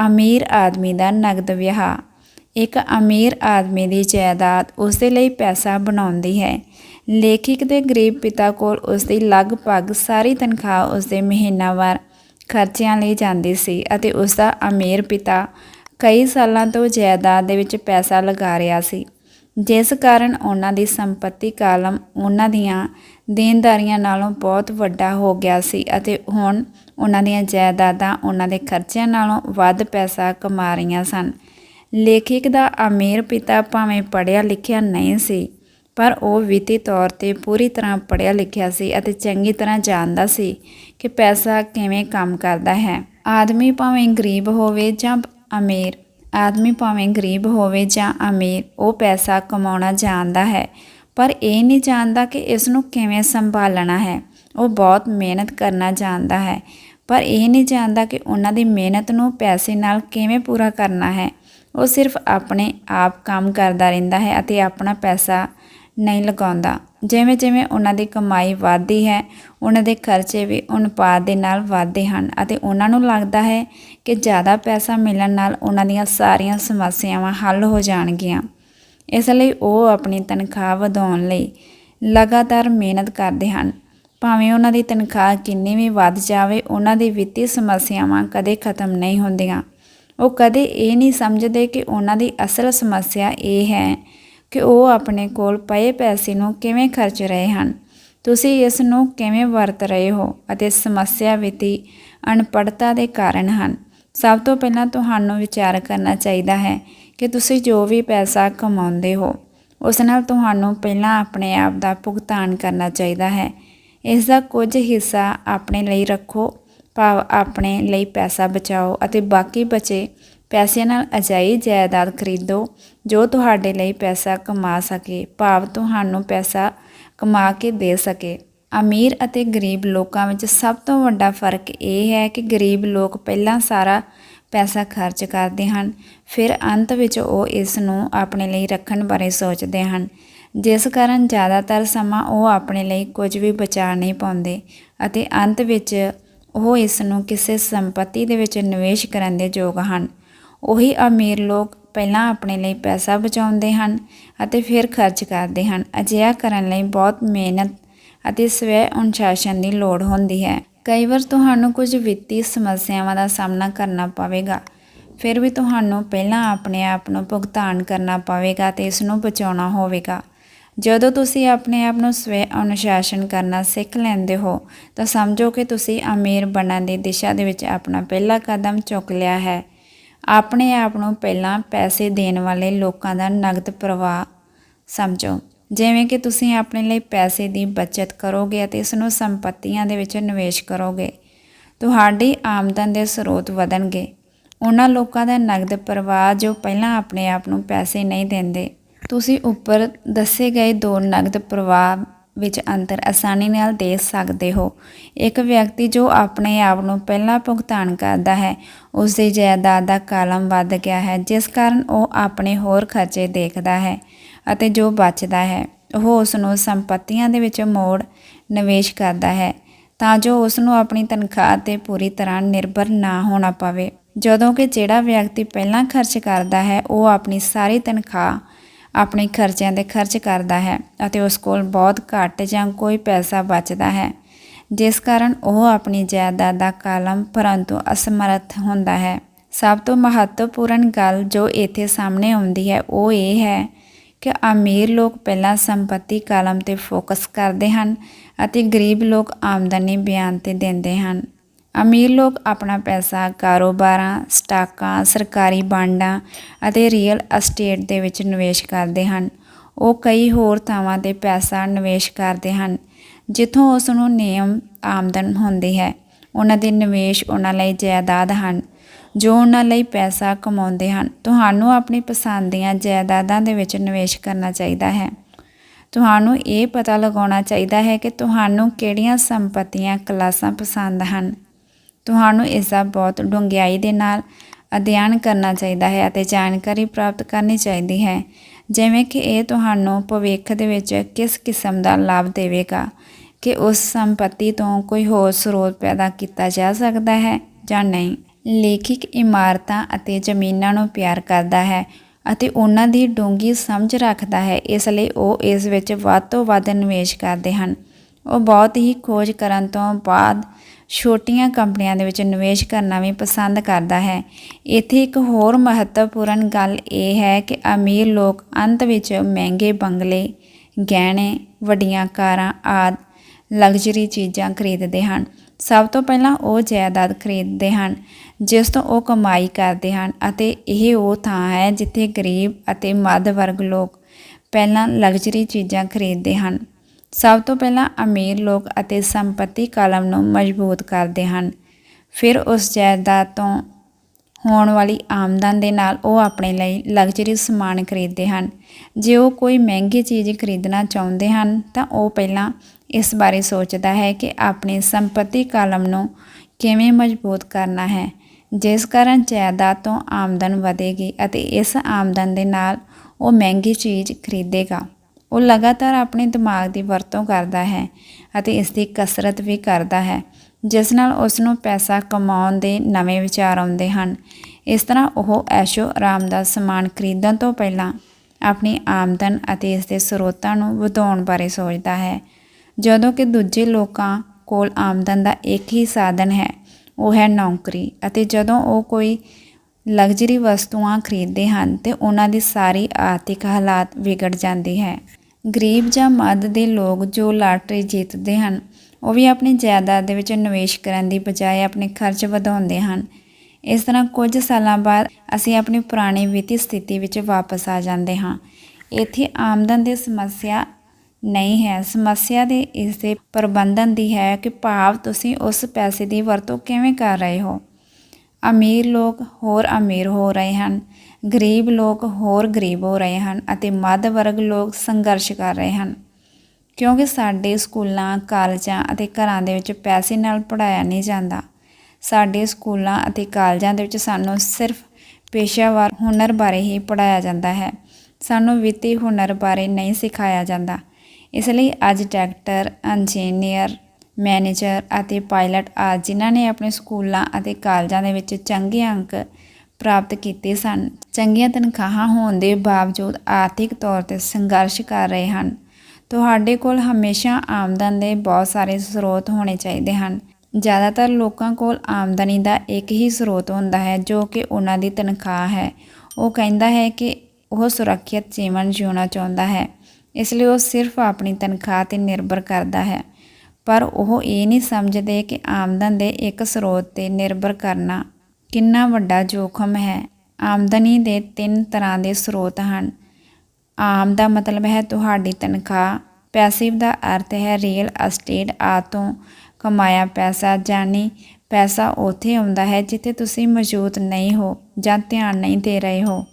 ਅਮੀਰ ਆਦਮੀ ਦਾ ਨਗਦ ਵਿਆਹ। ਇੱਕ ਅਮੀਰ ਆਦਮੀ ਦੀ ਜਾਇਦਾਦ ਉਸ ਦੇ ਲਈ ਪੈਸਾ ਬਣਾਉਂਦੀ ਹੈ। ਲੇਖਕ ਦੇ ਗਰੀਬ ਪਿਤਾ ਕੋਲ ਉਸ ਦੀ ਲਗਭਗ ਸਾਰੀ ਤਨਖਾਹ ਉਸ ਦੇ ਮਹੀਨਾਵਾਰ ਖਰਚਿਆਂ ਲਈ ਜਾਂਦੀ ਸੀ ਅਤੇ ਉਸ ਦਾ ਅਮੀਰ ਪਿਤਾ ਕਈ ਸਾਲਾਂ ਤੋਂ ਜਾਇਦਾਦ ਦੇ ਵਿੱਚ ਪੈਸਾ ਲਗਾ ਰਿਹਾ ਸੀ। ਜਿਸ ਕਾਰਨ ਉਹਨਾਂ ਦੀ ਸੰਪਤੀ ਕਾਲਮ ਉਹਨਾਂ ਦੀਆਂ ਦੇਣਦਾਰੀਆਂ ਨਾਲੋਂ ਬਹੁਤ ਵੱਡਾ ਹੋ ਗਿਆ ਸੀ ਅਤੇ ਹੁਣ ਉਹਨਾਂ ਦੀਆਂ ਜਾਇਦਾਦਾਂ ਉਹਨਾਂ ਦੇ ਖਰਚਿਆਂ ਨਾਲੋਂ ਵੱਧ ਪੈਸਾ ਕਮਾ ਰਹੀਆਂ ਸਨ। ਲੇਖਕ ਦਾ ਅਮੀਰ ਪਿਤਾ ਭਾਵੇਂ ਪੜ੍ਹਿਆ ਲਿਖਿਆ ਨਹੀਂ ਸੀ ਪਰ ਉਹ ਵਿੱਤੀ ਤੌਰ ਤੇ ਪੂਰੀ ਤਰ੍ਹਾਂ ਪੜ੍ਹਿਆ ਲਿਖਿਆ ਸੀ ਅਤੇ ਚੰਗੀ ਤਰ੍ਹਾਂ ਜਾਣਦਾ ਸੀ ਕਿ ਪੈਸਾ ਕਿਵੇਂ ਕੰਮ ਕਰਦਾ ਹੈ। ਆਦਮੀ ਭਾਵੇਂ ਗਰੀਬ ਹੋਵੇ ਜਾਂ ਅਮੀਰ, ਆਦਮੀ ਭਾਵੇਂ ਗਰੀਬ ਹੋਵੇ ਜਾਂ ਅਮੀਰ, ਉਹ ਪੈਸਾ ਕਮਾਉਣਾ ਜਾਣਦਾ ਹੈ, ਪਰ ਇਹ ਨਹੀਂ ਜਾਣਦਾ ਕਿ ਇਸ ਨੂੰ ਕਿਵੇਂ ਸੰਭਾਲਣਾ ਹੈ। ਉਹ ਬਹੁਤ ਮਿਹਨਤ ਕਰਨਾ ਜਾਣਦਾ ਹੈ, ਪਰ ਇਹ ਨਹੀਂ ਜਾਣਦਾ ਕਿ ਉਹਨਾਂ ਦੀ ਮਿਹਨਤ ਨੂੰ ਪੈਸੇ ਨਾਲ ਕਿਵੇਂ ਪੂਰਾ ਕਰਨਾ ਹੈ। ਉਹ ਸਿਰਫ ਆਪਣੇ ਆਪ ਕੰਮ ਕਰਦਾ ਰਹਿੰਦਾ ਹੈ ਅਤੇ ਆਪਣਾ ਪੈਸਾ ਨਹੀਂ ਲਗਾਉਂਦਾ। ਜਿਵੇਂ ਜਿਵੇਂ ਉਹਨਾਂ ਦੀ ਕਮਾਈ ਵਧਦੀ ਹੈ, ਉਹਨਾਂ ਦੇ ਖਰਚੇ ਵੀ ਅਨੁਪਾਤ ਦੇ ਨਾਲ ਵਧਦੇ ਹਨ ਅਤੇ ਉਹਨਾਂ ਨੂੰ ਲੱਗਦਾ ਹੈ ਕਿ ਜ਼ਿਆਦਾ ਪੈਸਾ ਮਿਲਣ ਨਾਲ ਉਹਨਾਂ ਦੀਆਂ ਸਾਰੀਆਂ ਸਮੱਸਿਆਵਾਂ ਹੱਲ ਹੋ ਜਾਣਗੀਆਂ। ਇਸ ਲਈ ਉਹ ਆਪਣੀ ਤਨਖਾਹ ਵਧਾਉਣ ਲਈ ਲਗਾਤਾਰ ਮਿਹਨਤ ਕਰਦੇ ਹਨ। ਭਾਵੇਂ ਉਹਨਾਂ ਦੀ ਤਨਖਾਹ ਕਿੰਨੀ ਵੀ ਵੱਧ ਜਾਵੇ, ਉਹਨਾਂ ਦੀ ਵਿੱਤੀ ਸਮੱਸਿਆਵਾਂ ਕਦੇ ਖਤਮ ਨਹੀਂ ਹੁੰਦੀਆਂ। ਉਹ ਕਦੇ ਇਹ ਨਹੀਂ ਸਮਝਦੇ ਕਿ ਉਹਨਾਂ ਦੀ ਅਸਲ ਸਮੱਸਿਆ ਇਹ ਹੈ ਕਿ ਉਹ ਆਪਣੇ ਕੋਲ ਪਏ ਪੈਸੇ ਨੂੰ ਕਿਵੇਂ ਖਰਚ ਰਹੇ ਹਨ? ਤੁਸੀਂ ਇਸ ਨੂੰ ਕਿਵੇਂ ਵਰਤ ਰਹੇ ਹੋ ਅਤੇ ਸਮੱਸਿਆ ਵਿੱਤੀ ਅਨਪੜ੍ਹਤਾ ਦੇ ਕਾਰਨ ਹਨ? ਸਭ ਤੋਂ ਪਹਿਲਾਂ ਤੁਹਾਨੂੰ ਵਿਚਾਰ ਕਰਨਾ ਚਾਹੀਦਾ ਹੈ ਕਿ ਤੁਸੀਂ ਜੋ ਵੀ ਪੈਸਾ ਕਮਾਉਂਦੇ ਹੋ, ਉਸ ਨਾਲ ਤੁਹਾਨੂੰ ਪਹਿਲਾਂ ਆਪਣੇ ਆਪ ਦਾ ਭੁਗਤਾਨ ਕਰਨਾ ਚਾਹੀਦਾ ਹੈ। ਇਸ ਦਾ ਕੁਝ ਹਿੱਸਾ ਆਪਣੇ ਲਈ ਰੱਖੋ, ਭਾਵ ਆਪਣੇ ਲਈ ਪੈਸਾ ਬਚਾਓ ਅਤੇ ਬਾਕੀ ਬਚੇ ਪੈਸਿਆਂ ਨਾਲ ਅਜਾਈ ਜਾਇਦਾਦ ਖਰੀਦੋ, ਜੋ ਤੁਹਾਡੇ ਲਈ ਪੈਸਾ ਕਮਾ ਸਕੇ, ਭਾਵ ਤੁਹਾਨੂੰ ਪੈਸਾ ਕਮਾ ਕੇ ਦੇ ਸਕੇ। ਅਮੀਰ ਅਤੇ ਗਰੀਬ ਲੋਕਾਂ ਵਿੱਚ ਸਭ ਤੋਂ ਵੱਡਾ ਫ਼ਰਕ ਇਹ ਹੈ ਕਿ ਗਰੀਬ ਲੋਕ ਪਹਿਲਾਂ ਸਾਰਾ ਪੈਸਾ ਖਰਚ ਕਰਦੇ ਹਨ, ਫਿਰ ਅੰਤ ਵਿੱਚ ਉਹ ਇਸ ਨੂੰ ਆਪਣੇ ਲਈ ਰੱਖਣ ਬਾਰੇ ਸੋਚਦੇ ਹਨ। ਜਿਸ ਕਾਰਨ ਜ਼ਿਆਦਾਤਰ ਸਮਾਂ ਉਹ ਆਪਣੇ ਲਈ ਕੁਝ ਵੀ ਬਚਾ ਨਹੀਂ ਪਾਉਂਦੇ ਅਤੇ ਅੰਤ ਵਿੱਚ ਉਹ ਇਸ ਨੂੰ ਕਿਸੇ ਸੰਪਤੀ ਦੇ ਵਿੱਚ ਨਿਵੇਸ਼ ਕਰਨ ਦੇ ਯੋਗ ਹਨ। ਉਹੀ ਅਮੀਰ ਲੋਕ ਪਹਿਲਾਂ ਆਪਣੇ ਲਈ ਪੈਸਾ ਬਚਾਉਂਦੇ ਹਨ ਅਤੇ ਫਿਰ ਖਰਚ ਕਰਦੇ ਹਨ। ਅਜਿਹਾ ਕਰਨ ਲਈ ਬਹੁਤ ਮਿਹਨਤ ਅਤੇ ਸਵੈ ਅਨੁਸ਼ਾਸਨ ਦੀ ਲੋੜ ਹੁੰਦੀ ਹੈ। ਕਈ ਵਾਰ ਤੁਹਾਨੂੰ ਕੁਝ ਵਿੱਤੀ ਸਮੱਸਿਆਵਾਂ ਦਾ ਸਾਹਮਣਾ ਕਰਨਾ ਪਵੇਗਾ। ਫਿਰ ਵੀ ਤੁਹਾਨੂੰ ਪਹਿਲਾਂ ਆਪਣੇ ਆਪ ਨੂੰ ਭੁਗਤਾਨ ਕਰਨਾ ਪਵੇਗਾ ਤੇ ਇਸ ਨੂੰ ਬਚਾਉਣਾ ਹੋਵੇਗਾ। ਜਦੋਂ ਤੁਸੀਂ ਆਪਣੇ ਆਪ ਨੂੰ ਸਵੈ ਅਨੁਸ਼ਾਸਨ ਕਰਨਾ ਸਿੱਖ ਲੈਂਦੇ ਹੋ, ਤਾਂ ਸਮਝੋ ਕਿ ਤੁਸੀਂ ਅਮੀਰ ਬਣਨ ਦੀ ਦਿਸ਼ਾ ਦੇ ਵਿੱਚ ਆਪਣਾ ਪਹਿਲਾ ਕਦਮ ਚੁੱਕ ਲਿਆ ਹੈ। ਆਪਣੇ ਆਪ ਨੂੰ ਪਹਿਲਾਂ ਪੈਸੇ ਦੇਣ ਵਾਲੇ ਲੋਕਾਂ ਦਾ ਨਗਦ ਪ੍ਰਵਾਹ ਸਮਝੋ। ਜਿਵੇਂ ਕਿ ਤੁਸੀਂ ਆਪਣੇ ਲਈ ਪੈਸੇ ਦੀ ਬਚਤ ਕਰੋਗੇ ਅਤੇ ਇਸ ਨੂੰ ਸੰਪਤੀਆਂ ਦੇ ਵਿੱਚ ਨਿਵੇਸ਼ ਕਰੋਗੇ। ਤੁਹਾਡੀ ਆਮਦਨ ਦੇ ਸਰੋਤ ਵਧਣਗੇ। ਉਹਨਾਂ ਲੋਕਾਂ ਦਾ ਨਗਦ ਪ੍ਰਵਾਹ ਜੋ ਪਹਿਲਾਂ ਆਪਣੇ ਆਪ ਨੂੰ ਪੈਸੇ ਨਹੀਂ ਦਿੰਦੇ। ਤੁਸੀਂ ਉੱਪਰ ਦੱਸੇ ਗਏ ਦੋ ਨਗਦ ਪ੍ਰਵਾਹ ਵਿੱਚ ਅੰਤਰ ਆਸਾਨੀ ਨਾਲ ਦੇ ਸਕਦੇ ਹੋ। ਇੱਕ ਵਿਅਕਤੀ ਜੋ ਆਪਣੇ ਆਪ ਨੂੰ ਪਹਿਲਾਂ ਭੁਗਤਾਨ ਕਰਦਾ ਹੈ ਉਸ ਦੀ ਜਾਇਦਾਦ ਦਾ ਕਾਲਮ ਵੱਧ ਗਿਆ ਹੈ, ਜਿਸ ਕਾਰਨ ਉਹ ਆਪਣੇ ਹੋਰ ਖਰਚੇ ਦੇਖਦਾ ਹੈ ਅਤੇ ਜੋ ਬਚਦਾ ਹੈ, ਉਹ ਉਸ ਨੂੰ ਸੰਪਤੀਆਂ ਦੇ ਵਿੱਚ ਮੋੜ ਨਿਵੇਸ਼ ਕਰਦਾ ਹੈ ਤਾਂ ਜੋ ਉਸ ਨੂੰ ਆਪਣੀ ਤਨਖਾਹ ਤੇ ਪੂਰੀ ਤਰ੍ਹਾਂ ਨਿਰਭਰ ਨਾ ਹੋਣਾ ਪਵੇ। ਜਦੋਂ ਕਿ ਜਿਹੜਾ ਵਿਅਕਤੀ ਪਹਿਲਾਂ ਖਰਚ ਕਰਦਾ ਹੈ, ਉਹ ਆਪਣੀ ਸਾਰੀ ਤਨਖਾਹ ਆਪਣੇ ਖਰਚਿਆਂ 'ਤੇ ਖਰਚ ਕਰਦਾ ਹੈ ਅਤੇ ਉਸ ਕੋਲ ਬਹੁਤ ਘੱਟ ਜਾਂ ਕੋਈ ਪੈਸਾ ਬਚਦਾ ਹੈ। ਜਿਸ ਕਾਰਨ ਉਹ ਆਪਣੀ ਜਾਇਦਾਦ ਦਾ ਕਾਲਮ ਭਰਨ ਤੋਂ ਅਸਮਰੱਥ ਹੁੰਦਾ ਹੈ। ਸਭ ਤੋਂ ਮਹੱਤਵਪੂਰਨ ਗੱਲ ਜੋ ਇੱਥੇ ਸਾਹਮਣੇ ਆਉਂਦੀ ਹੈ, ਉਹ ਇਹ ਹੈ ਕਿ ਅਮੀਰ ਲੋਕ ਪਹਿਲਾਂ ਸੰਪਤੀ ਕਾਲਮ ਤੇ ਫੋਕਸ ਕਰਦੇ ਹਨ ਅਤੇ ਗਰੀਬ ਲੋਕ ਆਮਦਨੀ ਬਿਆਨ ਤੇ ਦਿੰਦੇ ਹਨ। ਅਮੀਰ ਲੋਕ ਆਪਣਾ ਪੈਸਾ, ਕਾਰੋਬਾਰਾਂ, ਸਟਾਕਾਂ, ਸਰਕਾਰੀ ਬਾਂਡਾਂ ਅਤੇ ਰੀਅਲ ਅਸਟੇਟ ਦੇ ਵਿੱਚ ਨਿਵੇਸ਼ ਕਰਦੇ ਹਨ। ਉਹ ਕਈ ਹੋਰ ਥਾਵਾਂ ਤੇ ਪੈਸਾ ਨਿਵੇਸ਼ ਕਰਦੇ ਹਨ, ਜਿੱਥੋਂ ਉਸ ਨੂੰ ਨਿਯਮ, ਆਮਦਨ ਹੁੰਦੀ ਹੈ। ਉਹਨਾਂ ਦੇ ਨਿਵੇਸ਼ ਉਹਨਾਂ ਲਈ ਜਾਇਦਾਦ ਹਨ, ਜੋ ਉਹਨਾਂ ਲਈ ਪੈਸਾ ਕਮਾਉਂਦੇ ਹਨ। ਤੁਹਾਨੂੰ ਆਪਣੀ ਪਸੰਦ ਦੀਆਂ ਜਾਇਦਾਦਾਂ ਦੇ ਵਿੱਚ ਨਿਵੇਸ਼ ਕਰਨਾ ਚਾਹੀਦਾ ਹੈ। ਤੁਹਾਨੂੰ ਇਹ ਪਤਾ ਲਗਾਉਣਾ ਚਾਹੀਦਾ ਹੈ ਕਿ ਤੁਹਾਨੂੰ ਕਿਹੜੀਆਂ ਸੰਪਤੀਆਂ, ਕਲਾਸਾਂ ਪਸੰਦ ਹਨ। ਤੁਹਾਨੂੰ ਇਸ ਦਾ ਬਹੁਤ ਡੂੰਘਾਈ ਦੇ ਨਾਲ ਅਧਿਐਨ ਕਰਨਾ ਚਾਹੀਦਾ ਹੈ ਅਤੇ ਜਾਣਕਾਰੀ ਪ੍ਰਾਪਤ ਕਰਨੀ ਚਾਹੀਦੀ ਹੈ। ਜਿਵੇਂ ਕਿ ਇਹ ਤੁਹਾਨੂੰ ਭਵਿੱਖ ਦੇ ਵਿੱਚ ਕਿਸ ਕਿਸਮ ਦਾ ਲਾਭ ਦੇਵੇਗਾ? ਕਿ ਉਸ ਸੰਪਤੀ ਤੋਂ ਕੋਈ ਹੋਰ ਸਰੋਤ ਪੈਦਾ ਕੀਤਾ ਜਾ ਸਕਦਾ ਹੈ ਜਾਂ ਨਹੀਂ? ਲੇਖਕ ਇਮਾਰਤਾਂ ਅਤੇ ਜ਼ਮੀਨਾਂ ਨੂੰ ਪਿਆਰ ਕਰਦਾ ਹੈ ਅਤੇ ਉਹਨਾਂ ਦੀ ਡੂੰਘੀ ਸਮਝ ਰੱਖਦਾ ਹੈ, ਇਸ ਲਈ ਉਹ ਇਸ ਵਿੱਚ ਵੱਧ ਤੋਂ ਵੱਧ ਨਿਵੇਸ਼ ਕਰਦੇ ਹਨ। ਉਹ ਬਹੁਤ ਹੀ ਖੋਜ ਕਰਨ ਤੋਂ ਬਾਅਦ ਛੋਟੀਆਂ ਕੰਪਨੀਆਂ ਦੇ ਵਿੱਚ ਨਿਵੇਸ਼ ਕਰਨਾ ਵੀ ਪਸੰਦ ਕਰਦਾ ਹੈ। ਇੱਥੇ ਇੱਕ ਹੋਰ ਮਹੱਤਵਪੂਰਨ ਗੱਲ ਇਹ ਹੈ ਕਿ ਅਮੀਰ ਲੋਕ ਅੰਤ ਵਿੱਚ ਮਹਿੰਗੇ ਬੰਗਲੇ, ਗਹਿਣੇ, ਵੱਡੀਆਂ ਕਾਰਾਂ ਆਦਿ ਲਗਜ਼ਰੀ ਚੀਜ਼ਾਂ ਖਰੀਦਦੇ ਹਨ। ਸਭ ਤੋਂ ਪਹਿਲਾਂ ਉਹ ਜਾਇਦਾਦ ਖਰੀਦਦੇ ਹਨ, ਜਿਸ ਤੋਂ ਉਹ ਕਮਾਈ ਕਰਦੇ ਹਨ ਅਤੇ ਇਹ ਉਹ ਥਾਂ ਹੈ ਜਿੱਥੇ ਗਰੀਬ ਅਤੇ ਮੱਧ ਵਰਗ ਲੋਕ ਪਹਿਲਾਂ ਲਗਜ਼ਰੀ ਚੀਜ਼ਾਂ ਖਰੀਦਦੇ ਹਨ। ਸਭ ਤੋਂ ਪਹਿਲਾਂ ਅਮੀਰ ਲੋਕ ਅਤੇ ਸੰਪਤੀ ਕਾਲਮ ਨੂੰ ਮਜ਼ਬੂਤ ਕਰਦੇ ਹਨ। ਫਿਰ ਉਸ ਜਾਇਦਾਦ ਤੋਂ ਹੋਣ ਵਾਲੀ ਆਮਦਨ ਦੇ ਨਾਲ ਉਹ ਆਪਣੇ ਲਈ ਲਗਜ਼ਰੀ ਸਮਾਨ ਖਰੀਦਦੇ ਹਨ। ਜੇ ਉਹ ਕੋਈ ਮਹਿੰਗੀ ਚੀਜ਼ ਖਰੀਦਣਾ ਚਾਹੁੰਦੇ ਹਨ, ਤਾਂ ਉਹ ਪਹਿਲਾਂ ਇਸ ਬਾਰੇ ਸੋਚਦਾ ਹੈ ਕਿ ਆਪਣੀ ਸੰਪਤੀ ਕਾਲਮ ਨੂੰ ਕਿਵੇਂ ਮਜ਼ਬੂਤ ਕਰਨਾ ਹੈ। ਜਿਸ ਕਾਰਨ ਜਾਇਦਾਦ ਤੋਂ ਆਮਦਨ ਵਧੇਗੀ ਅਤੇ ਇਸ ਆਮਦਨ ਦੇ ਨਾਲ ਉਹ ਮਹਿੰਗੀ ਚੀਜ਼ ਖਰੀਦੇਗਾ। ਉਹ ਲਗਾਤਾਰ ਆਪਣੇ ਦਿਮਾਗ ਦੀ ਵਰਤੋਂ ਕਰਦਾ ਹੈ ਅਤੇ ਇਸ ਦੀ ਕਸਰਤ ਵੀ ਕਰਦਾ ਹੈ, ਜਿਸ ਨਾਲ ਉਸ ਨੂੰ ਪੈਸਾ ਕਮਾਉਣ ਦੇ ਨਵੇਂ ਵਿਚਾਰ ਆਉਂਦੇ ਹਨ। ਇਸ ਤਰ੍ਹਾਂ ਉਹ ਐਸ਼ੋ ਆਰਾਮ ਦਾ ਸਮਾਨ ਖਰੀਦਣ ਤੋਂ ਪਹਿਲਾਂ ਆਪਣੀ ਆਮਦਨ ਅਤੇ ਇਸ ਦੇ ਸਰੋਤਾਂ ਨੂੰ ਵਧਾਉਣ ਬਾਰੇ ਸੋਚਦਾ ਹੈ। ਜਦੋਂ ਕਿ ਦੂਜੇ ਲੋਕਾਂ ਕੋਲ ਆਮਦਨ ਦਾ ਇੱਕ ਹੀ ਸਾਧਨ ਹੈ, ਉਹ ਹੈ ਨੌਕਰੀ ਅਤੇ ਜਦੋਂ ਉਹ ਕੋਈ ਲਗਜ਼ਰੀ ਵਸਤੂਆਂ ਖਰੀਦਦੇ ਹਨ, ਤੇ ਉਹਨਾਂ ਦੀ ਸਾਰੀ ਆਰਥਿਕ ਹਾਲਾਤ ਵਿਗੜ ਜਾਂਦੀ ਹੈ। ਗਰੀਬ ਜਾਂ ਮੱਧ ਦੇ ਲੋਕ ਜੋ ਲਾਟਰੀ ਜਿੱਤਦੇ ਹਨ, ਉਹ ਵੀ ਆਪਣੀ ਜਾਇਦਾਦ ਦੇ ਵਿੱਚ ਨਿਵੇਸ਼ ਕਰਨ ਦੀ ਬਜਾਏ ਆਪਣੇ ਖਰਚ ਵਧਾਉਂਦੇ ਹਨ। ਇਸ ਤਰ੍ਹਾਂ ਕੁਝ ਸਾਲਾਂ ਬਾਅਦ ਅਸੀਂ ਆਪਣੀ ਪੁਰਾਣੀ ਵਿੱਤੀ ਸਥਿਤੀ ਵਿੱਚ ਵਾਪਸ ਆ ਜਾਂਦੇ ਹਾਂ। ਇੱਥੇ ਆਮਦਨ ਦੀ ਸਮੱਸਿਆ ਨਹੀਂ ਹੈ। ਸਮੱਸਿਆ ਦੇ ਇਸ ਦੇ ਪ੍ਰਬੰਧਨ ਦੀ ਹੈ ਕਿ ਭਾਵ ਤੁਸੀਂ ਉਸ ਪੈਸੇ ਦੀ ਵਰਤੋਂ ਕਿਵੇਂ ਕਰ ਰਹੇ ਹੋ। ਅਮੀਰ ਲੋਕ ਹੋਰ ਅਮੀਰ ਹੋ ਰਹੇ ਹਨ। ਗਰੀਬ ਲੋਕ ਹੋਰ ਗਰੀਬ ਹੋ ਰਹੇ ਹਨ ਅਤੇ ਮੱਧ ਵਰਗ ਲੋਕ ਸੰਘਰਸ਼ ਕਰ ਰਹੇ ਹਨ। ਕਿਉਂਕਿ ਸਾਡੇ ਸਕੂਲਾਂ, ਕਾਲਜਾਂ ਅਤੇ ਘਰਾਂ ਦੇ ਵਿੱਚ ਪੈਸੇ ਨਾਲ ਪੜਾਇਆ ਨਹੀਂ ਜਾਂਦਾ। ਸਾਡੇ ਸਕੂਲਾਂ ਅਤੇ ਕਾਲਜਾਂ ਦੇ ਵਿੱਚ ਸਾਨੂੰ ਸਿਰਫ ਪੇਸ਼ਾਵਰ ਹੁਨਰ ਬਾਰੇ ਹੀ ਪੜਾਇਆ ਜਾਂਦਾ ਹੈ। ਸਾਨੂੰ ਵਿੱਤੀ ਹੁਨਰ ਬਾਰੇ ਨਹੀਂ ਸਿਖਾਇਆ ਜਾਂਦਾ। ਇਸ ਲਈ ਅੱਜ ਡਾਕਟਰ ਇੰਜੀਨੀਅਰ, ਮੈਨੇਜਰ ਅਤੇ ਪਾਇਲਟ ਆ ਜਿਨ੍ਹਾਂ ਨੇ ਆਪਣੇ ਸਕੂਲਾਂ ਅਤੇ ਕਾਲਜਾਂ ਦੇ ਵਿੱਚ ਚੰਗੇ ਅੰਕ ਪ੍ਰਾਪਤ ਕੀਤੇ ਸਨ। ਚੰਗੀਆਂ ਤਨਖਾਹਾਂ ਹੋਣ ਦੇ ਬਾਵਜੂਦ ਆਰਥਿਕ ਤੌਰ ਤੇ ਸੰਘਰਸ਼ ਕਰ ਰਹੇ ਹਨ। ਤੁਹਾਡੇ ਕੋਲ ਹਮੇਸ਼ਾ ਆਮਦਨ ਦੇ ਬਹੁਤ ਸਾਰੇ ਸਰੋਤ ਹੋਣੇ ਚਾਹੀਦੇ ਹਨ। ਜ਼ਿਆਦਾਤਰ ਲੋਕਾਂ ਕੋਲ ਆਮਦਨੀ ਦਾ ਇੱਕ ਹੀ ਸਰੋਤ ਹੁੰਦਾ ਹੈ, ਜੋ ਕਿ ਉਹਨਾਂ ਦੀ ਤਨਖਾਹ ਹੈ। ਉਹ ਕਹਿੰਦਾ ਹੈ ਕਿ ਉਹ ਸੁਰੱਖਿਅਤ ਜੀਵਨ ਜਿਉਣਾ ਚਾਹੁੰਦਾ ਹੈ, ਇਸ ਲਈ ਉਹ ਸਿਰਫ ਆਪਣੀ ਤਨਖਾਹ ਤੇ ਨਿਰਭਰ ਕਰਦਾ ਹੈ। ਪਰ ਉਹ ਇਹ ਨਹੀਂ ਸਮਝਦੇ ਕਿ ਆਮਦਨ ਦੇ ਇੱਕ ਸਰੋਤ ਤੇ ਨਿਰਭਰ ਕਰਨਾ ਕਿੰਨਾ ਵੱਡਾ ਜੋਖਮ ਹੈ। ਆਮਦਨੀ ਦੇ ਤਿੰਨ ਤਰ੍ਹਾਂ ਦੇ ਸਰੋਤ ਹਨ। ਆਮ ਦਾ ਮਤਲਬ ਹੈ ਤੁਹਾਡੀ ਤਨਖਾਹ। ਪੈਸਿਵ ਦਾ ਅਰਥ ਹੈ ਰੀਅਲ ਅਸਟੇਟ ਆ ਤੋਂ ਕਮਾਇਆ ਪੈਸਾ, ਜਾਨੀ ਪੈਸਾ ਉੱਥੇ ਆਉਂਦਾ ਹੈ ਜਿੱਥੇ ਤੁਸੀਂ ਮੌਜੂਦ ਨਹੀਂ ਹੋ ਜਾਂ ਧਿਆਨ ਨਹੀਂ ਦੇ ਰਹੇ ਹੋ।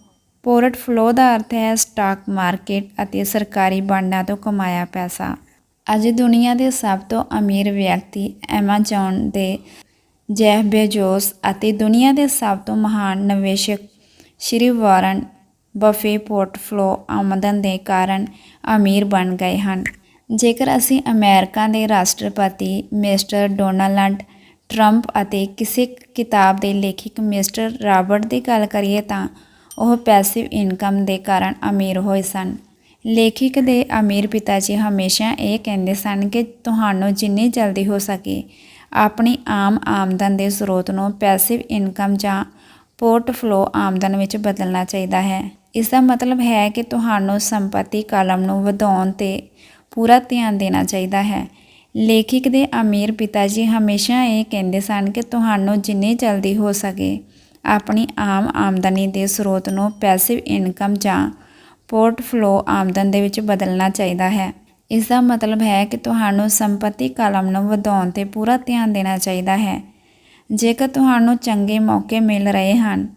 ਪੋਰਟਫੋਲੋ ਦਾ ਅਰਥ ਹੈ ਸਟਾਕ ਮਾਰਕੀਟ ਅਤੇ ਸਰਕਾਰੀ ਬਾਂਡਾਂ ਤੋਂ ਕਮਾਇਆ ਪੈਸਾ। ਅੱਜ ਦੁਨੀਆ ਦੇ ਸਭ ਤੋਂ ਅਮੀਰ ਵਿਅਕਤੀ ਐਮਾਜ਼ਨ ਦੇ ਜੈਫ ਬੇਜੋਸ ਅਤੇ ਦੁਨੀਆ ਦੇ ਸਭ ਤੋਂ ਮਹਾਨ ਨਿਵੇਸ਼ਕ ਸ਼੍ਰੀ ਵਾਰਨ ਬਫੇ ਪੋਰਟਫੋਲੋ ਆਮਦਨ ਦੇ ਕਾਰਨ ਅਮੀਰ ਬਣ ਗਏ ਹਨ। ਜੇਕਰ ਅਸੀਂ ਅਮਰੀਕਾ ਦੇ ਰਾਸ਼ਟਰਪਤੀ ਮਿਸਟਰ ਡੋਨਾਲਡ ਟਰੰਪ ਅਤੇ ਕਿਸੇ ਕਿਤਾਬ ਦੇ ਲੇਖਕ ਮਿਸਟਰ ਰਾਬਰਟ ਦੀ ਗੱਲ ਕਰੀਏ ਤਾਂ ਉਹ ਪੈਸਿਵ ਇਨਕਮ ਦੇ ਕਾਰਨ ਅਮੀਰ ਹੋਏ ਸਨ। ਲੇਖਕ ਦੇ ਅਮੀਰ ਪਿਤਾ ਜੀ ਹਮੇਸ਼ਾ ਇਹ ਕਹਿੰਦੇ ਸਨ ਕਿ ਤੁਹਾਨੂੰ ਜਿੰਨੀ ਜਲਦੀ ਹੋ ਸਕੇ ਆਪਣੀ ਆਮ ਆਮਦਨ ਦੇ ਸਰੋਤ ਨੂੰ ਪੈਸਿਵ ਇਨਕਮ ਜਾਂ ਪੋਰਟਫੋਲੋ ਆਮਦਨ ਵਿੱਚ ਬਦਲਣਾ ਚਾਹੀਦਾ ਹੈ। ਇਸ ਦਾ ਮਤਲਬ ਹੈ ਕਿ ਤੁਹਾਨੂੰ ਸੰਪਤੀ ਕਾਲਮ ਨੂੰ ਵਧਾਉਣ ਤੇ ਪੂਰਾ ਧਿਆਨ ਦੇਣਾ ਚਾਹੀਦਾ ਹੈ। ਲੇਖਕ ਦੇ ਅਮੀਰ ਪਿਤਾ ਜੀ ਹਮੇਸ਼ਾ ਇਹ ਕਹਿੰਦੇ ਸਨ ਕਿ ਤੁਹਾਨੂੰ ਜਿੰਨੀ ਜਲਦੀ ਹੋ ਸਕੇ ਆਪਣੀ ਆਮ ਆਮਦਨੀ ਦੇ ਸਰੋਤ ਨੂੰ ਪੈਸਿਵ ਇਨਕਮ ਜਾਂ ਪੋਰਟਫੋਲੋ ਆਮਦਨ ਦੇ ਵਿੱਚ ਬਦਲਣਾ ਚਾਹੀਦਾ ਹੈ। ਇਸ ਦਾ ਮਤਲਬ ਹੈ ਕਿ ਤੁਹਾਨੂੰ ਸੰਪਤੀ ਕਲਮ ਨੂੰ ਵਧਾਉਣ ਤੇ ਪੂਰਾ ਧਿਆਨ ਦੇਣਾ ਚਾਹੀਦਾ ਹੈ। ਜੇਕਰ ਤੁਹਾਨੂੰ ਚੰਗੇ ਮੌਕੇ ਮਿਲ ਰਹੇ ਹਨ,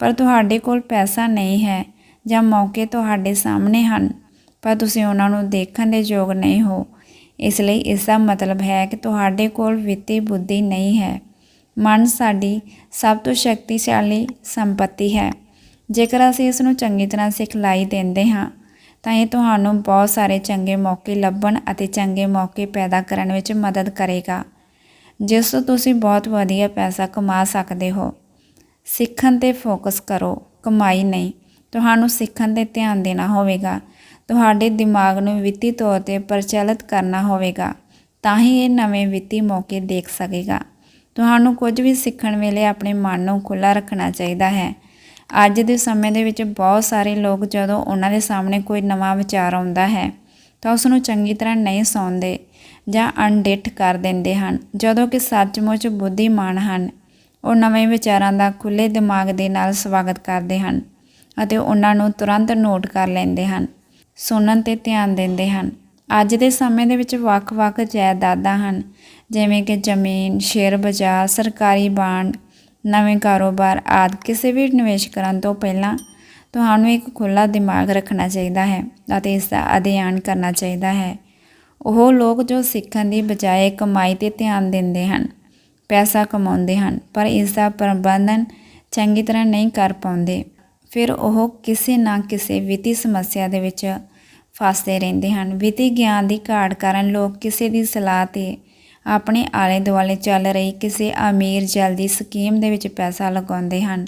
ਪਰ ਤੁਹਾਡੇ ਕੋਲ ਪੈਸਾ ਨਹੀਂ ਹੈ ਜਾਂ ਮੌਕੇ ਤੁਹਾਡੇ ਸਾਹਮਣੇ ਹਨ, ਪਰ ਤੁਸੀਂ ਉਹਨਾਂ ਨੂੰ ਦੇਖਣ ਦੇ ਯੋਗ ਨਹੀਂ ਹੋ, ਇਸ ਲਈ ਇਸ ਦਾ ਮਤਲਬ ਹੈ ਕਿ ਤੁਹਾਡੇ ਕੋਲ ਵਿੱਤੀ ਬੁੱਧੀ ਨਹੀਂ ਹੈ। ਮਨ ਸਾਡੀ ਸਭ ਤੋਂ ਸ਼ਕਤੀਸ਼ਾਲੀ ਸੰਪਤੀ ਹੈ। ਜੇਕਰ ਅਸੀਂ ਇਸ ਨੂੰ ਚੰਗੀ ਤਰ੍ਹਾਂ ਸਿਖਲਾਈ ਦਿੰਦੇ ਹਾਂ ਤਾਂ ਇਹ ਤੁਹਾਨੂੰ ਬਹੁਤ ਸਾਰੇ ਚੰਗੇ ਮੌਕੇ ਲੱਭਣ ਅਤੇ ਚੰਗੇ ਮੌਕੇ ਪੈਦਾ ਕਰਨ ਵਿੱਚ ਮਦਦ ਕਰੇਗਾ। ਜਿਸ ਤੋਂ ਤੁਸੀਂ ਬਹੁਤ ਵਧੀਆ ਪੈਸਾ ਕਮਾ ਸਕਦੇ ਹੋ। ਸਿੱਖਣ ਤੇ ਫੋਕਸ ਕਰੋ, ਕਮਾਈ ਨਹੀਂ। ਤੁਹਾਨੂੰ ਸਿੱਖਣ ਤੇ ਧਿਆਨ ਦੇਣਾ ਹੋਵੇਗਾ। ਤੁਹਾਡੇ ਦਿਮਾਗ ਨੂੰ ਵਿੱਤੀ ਤੌਰ ਤੇ ਪ੍ਰਚਲਿਤ ਕਰਨਾ ਹੋਵੇਗਾ। ਤਾਂ ਹੀ ਇਹ ਨਵੇਂ ਵਿੱਤੀ ਮੌਕੇ ਦੇਖ ਸਕੇਗਾ। ਤੁਹਾਨੂੰ ਕੁਝ ਵੀ ਸਿੱਖਣ ਵੇਲੇ ਆਪਣੇ ਮਨ ਨੂੰ ਖੁੱਲ੍ਹਾ ਰੱਖਣਾ ਚਾਹੀਦਾ ਹੈ। ਅੱਜ ਦੇ ਸਮੇਂ ਦੇ ਵਿੱਚ ਬਹੁਤ ਸਾਰੇ ਲੋਕ ਜਦੋਂ ਉਹਨਾਂ ਦੇ ਸਾਹਮਣੇ ਕੋਈ ਨਵਾਂ ਵਿਚਾਰ ਆਉਂਦਾ ਹੈ, ਤਾਂ ਉਸ ਨੂੰ ਚੰਗੀ ਤਰ੍ਹਾਂ ਨਹੀਂ ਸੌਂਦੇ ਜਾਂ ਅਣਡਿੱਠ ਕਰ ਦਿੰਦੇ ਹਨ। ਜਦੋਂ ਕਿ ਸੱਚਮੁੱਚ ਬੁੱਧੀਮਾਨ ਹਨ, ਉਹ ਨਵੇਂ ਵਿਚਾਰਾਂ ਦਾ ਖੁੱਲੇ ਦਿਮਾਗ ਦੇ ਨਾਲ ਸਵਾਗਤ ਕਰਦੇ ਹਨ ਅਤੇ ਉਹਨਾਂ ਨੂੰ ਤੁਰੰਤ ਨੋਟ ਕਰ ਲੈਂਦੇ ਹਨ, ਸੁਣਨ ਤੇ ਧਿਆਨ ਦਿੰਦੇ ਹਨ। ਅੱਜ ਦੇ ਸਮੇਂ ਦੇ ਵਿੱਚ ਵੱਖ-ਵੱਖ ਜਾਇਦਾਦਾਂ ਹਨ, ਜਿਵੇਂ ਕਿ ਜ਼ਮੀਨ, ਸ਼ੇਅਰ ਬਾਜ਼ਾਰ, ਸਰਕਾਰੀ ਬਾਂਡ ਨਵੇਂ ਕਾਰੋਬਾਰ ਆਦਿ ਕਿਸੇ ਵੀ ਨਿਵੇਸ਼ ਕਰਨ ਤੋਂ ਪਹਿਲਾਂ ਤੁਹਾਨੂੰ ਇੱਕ ਖੁੱਲਾ ਦਿਮਾਗ ਰੱਖਣਾ ਚਾਹੀਦਾ ਹੈ ਅਤੇ ਇਸ ਦਾ ਅਧਿਐਨ ਕਰਨਾ ਚਾਹੀਦਾ ਹੈ। ਉਹ ਲੋਕ ਜੋ ਸਿੱਖਣ ਦੀ ਬਜਾਏ ਕਮਾਈ ਤੇ ਧਿਆਨ ਦਿੰਦੇ ਹਨ, ਪੈਸਾ ਕਮਾਉਂਦੇ ਹਨ, ਪਰ ਇਸ ਦਾ ਪ੍ਰਬੰਧਨ ਚੰਗੀ ਤਰ੍ਹਾਂ ਨਹੀਂ ਕਰ ਪਾਉਂਦੇ। ਫਿਰ ਉਹ ਕਿਸੇ ਨਾ ਕਿਸੇ ਵਿੱਤੀ ਸਮੱਸਿਆ ਦੇ ਵਿੱਚ ਫਸਦੇ ਰਹਿੰਦੇ ਹਨ। ਵਿੱਤੀ ਗਿਆਨ ਦੀ ਘਾਟ ਕਾਰਨ ਲੋਕ ਕਿਸੇ ਦੀ ਸਲਾਹ ਤੇ ਆਪਣੇ ਆਲੇ ਦੁਆਲੇ ਚੱਲ ਰਹੀ ਕਿਸੇ ਅਮੀਰ ਜਲਦੀ ਸਕੀਮ ਦੇ ਵਿੱਚ ਪੈਸਾ ਲਗਾਉਂਦੇ ਹਨ।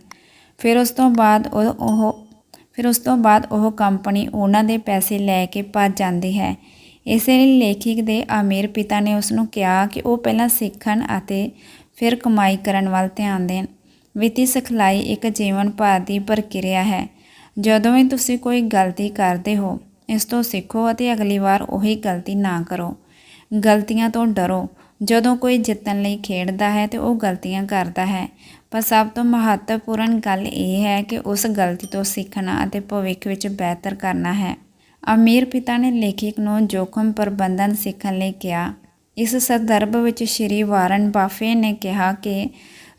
ਫਿਰ ਉਸ ਤੋਂ ਬਾਅਦ ਉਹ ਉਹ, ਫਿਰ ਉਸ ਤੋਂ ਬਾਅਦ ਉਹ ਕੰਪਨੀ ਉਹਨਾਂ ਦੇ ਪੈਸੇ ਲੈ ਕੇ ਭੱਜ ਜਾਂਦੀ ਹੈ। ਇਸੇ ਲਈ ਲੇਖਕ ਦੇ ਅਮੀਰ ਪਿਤਾ ਨੇ ਉਸ ਨੂੰ ਕਿਹਾ ਕਿ ਉਹ ਪਹਿਲਾਂ ਸਿੱਖਣ ਅਤੇ ਫਿਰ ਕਮਾਈ ਕਰਨ ਵੱਲ ਧਿਆਨ ਦੇਣ। ਵਿੱਤੀ ਸਿਖਲਾਈ ਇੱਕ ਜੀਵਨ ਭਰ ਦੀ ਪ੍ਰਕਿਰਿਆ ਹੈ। ਜਦੋਂ ਵੀ ਤੁਸੀਂ ਕੋਈ ਗਲਤੀ ਕਰਦੇ ਹੋ, ਇਸ ਤੋਂ ਸਿੱਖੋ ਅਤੇ ਅਗਲੀ ਵਾਰ ਉਹੀ ਗਲਤੀ ਨਾ ਕਰੋ। ਗਲਤੀਆਂ ਤੋਂ ਡਰੋ। ਜਦੋਂ ਕੋਈ ਜਿੱਤਣ ਲਈ ਖੇਡਦਾ ਹੈ ਤੇ ਉਹ ਗਲਤੀਆਂ ਕਰਦਾ ਹੈ। ਪਰ ਸਭ ਤੋਂ ਮਹੱਤਵਪੂਰਨ ਗੱਲ ਇਹ ਹੈ ਕਿ ਉਸ ਗਲਤੀ ਤੋਂ ਸਿੱਖਣਾ ਅਤੇ ਭਵਿੱਖ ਵਿੱਚ ਬਿਹਤਰ ਕਰਨਾ ਹੈ। ਅਮੀਰ ਪਿਤਾ ਨੇ ਲੇਖਕ ਨੂੰ ਜੋਖਮ ਪ੍ਰਬੰਧਨ ਸਿੱਖਣ ਲਈ ਕਿਹਾ। ਇਸ ਸੰਦਰਭ ਵਿੱਚ ਸ਼੍ਰੀ ਵਾਰਨ ਬਾਫੇ ਨੇ ਕਿਹਾ ਕਿ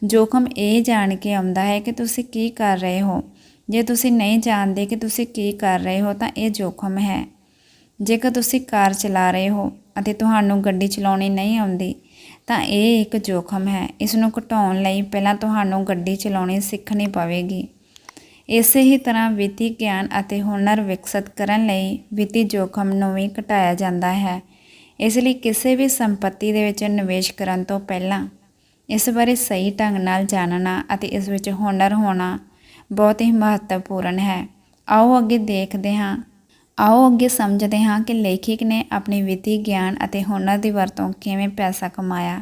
ਜੋਖਮ ਇਹ ਜਾਣ ਕੇ ਆਉਂਦਾ ਹੈ ਕਿ ਤੁਸੀਂ ਕੀ ਕਰ ਰਹੇ ਹੋ। ਜੇ ਤੁਸੀਂ ਨਹੀਂ ਜਾਣਦੇ ਕਿ ਤੁਸੀਂ ਕੀ ਕਰ ਰਹੇ ਹੋ ਤਾਂ ਇਹ ਜੋਖਮ ਹੈ। ਜੇਕਰ ਤੁਸੀਂ ਕਾਰ ਚਲਾ ਰਹੇ ਹੋ ਅਤੇ ਤੁਹਾਨੂੰ ਗੱਡੀ ਚਲਾਉਣੀ ਨਹੀਂ ਆਉਂਦੀ, ਤਾਂ ਇਹ ਇੱਕ ਜੋਖਮ ਹੈ। ਇਸ ਨੂੰ ਘਟਾਉਣ ਲਈ ਪਹਿਲਾਂ ਤੁਹਾਨੂੰ ਗੱਡੀ ਚਲਾਉਣੀ ਸਿੱਖਣੀ ਪਵੇਗੀ। ਇਸੇ ਹੀ ਤਰ੍ਹਾਂ ਵਿੱਤੀ ਗਿਆਨ ਅਤੇ ਹੁਨਰ ਵਿਕਸਿਤ ਕਰਨ ਲਈ ਵਿੱਤੀ ਜੋਖਮ ਨੂੰ ਵੀ ਘਟਾਇਆ ਜਾਂਦਾ ਹੈ। ਇਸ ਲਈ ਕਿਸੇ ਵੀ ਸੰਪਤੀ ਦੇ ਵਿੱਚ ਨਿਵੇਸ਼ ਕਰਨ ਤੋਂ ਪਹਿਲਾਂ ਇਸ ਬਾਰੇ ਸਹੀ ਢੰਗ ਨਾਲ ਜਾਣਨਾ ਅਤੇ ਇਸ ਵਿੱਚ ਹੁਨਰ ਹੋਣਾ ਬਹੁਤ ਹੀ ਮਹੱਤਵਪੂਰਨ ਹੈ। ਆਓ ਅੱਗੇ ਦੇਖਦੇ ਹਾਂ ਆਓ ਅੱਗੇ ਸਮਝਦੇ ਹਾਂ ਕਿ ਲੇਖਕ ਨੇ ਆਪਣੀ ਵਿੱਤੀ ਗਿਆਨ ਅਤੇ ਹੁਨਰ ਦੀ ਵਰਤੋਂ ਕਿਵੇਂ ਪੈਸਾ ਕਮਾਇਆ।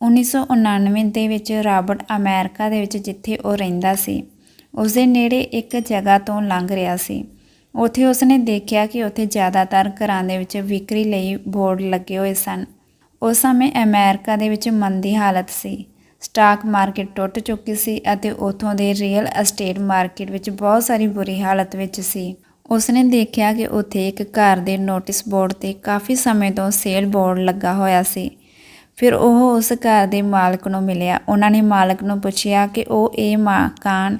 1999 ਦੇ ਵਿੱਚ ਰਾਬਰਟ ਅਮਰੀਕਾ ਦੇ ਵਿੱਚ ਜਿੱਥੇ ਉਹ ਰਹਿੰਦਾ ਸੀ ਉਸ ਦੇ ਨੇੜੇ ਇੱਕ ਜਗ੍ਹਾ ਤੋਂ ਲੰਘ ਰਿਹਾ ਸੀ। ਉੱਥੇ ਉਸਨੇ ਦੇਖਿਆ ਕਿ ਉੱਥੇ ਜ਼ਿਆਦਾਤਰ ਘਰਾਂ ਦੇ ਵਿੱਚ ਵਿਕਰੀ ਲਈ ਬੋਰਡ ਲੱਗੇ ਹੋਏ ਸਨ। ਉਸ ਸਮੇਂ ਅਮਰੀਕਾ ਦੇ ਵਿੱਚ ਮੰਦੀ ਹਾਲਤ ਸੀ। ਸਟਾਕ ਮਾਰਕੀਟ ਟੁੱਟ ਚੁੱਕੀ ਸੀ ਅਤੇ ਉਥੋਂ ਦੇ ਰੀਅਲ ਅਸਟੇਟ ਮਾਰਕੀਟ ਵਿੱਚ ਬਹੁਤ ਸਾਰੀ ਬੁਰੀ ਹਾਲਤ ਵਿੱਚ ਸੀ। ਉਸਨੇ ਦੇਖਿਆ ਕਿ ਉੱਥੇ ਇੱਕ ਘਰ ਦੇ ਨੋਟਿਸ ਬੋਰਡ ਤੇ ਕਾਫੀ ਸਮੇਂ ਤੋਂ ਸੇਲ ਬੋਰਡ ਲੱਗਾ ਹੋਇਆ ਸੀ। ਫਿਰ ਉਹ ਉਸ ਘਰ ਦੇ ਮਾਲਕ ਨੂੰ ਮਿਲਿਆ। ਉਹਨਾਂ ਨੇ ਮਾਲਕ ਨੂੰ ਪੁੱਛਿਆ ਕਿ ਉਹ ਇਹ ਮਕਾਨ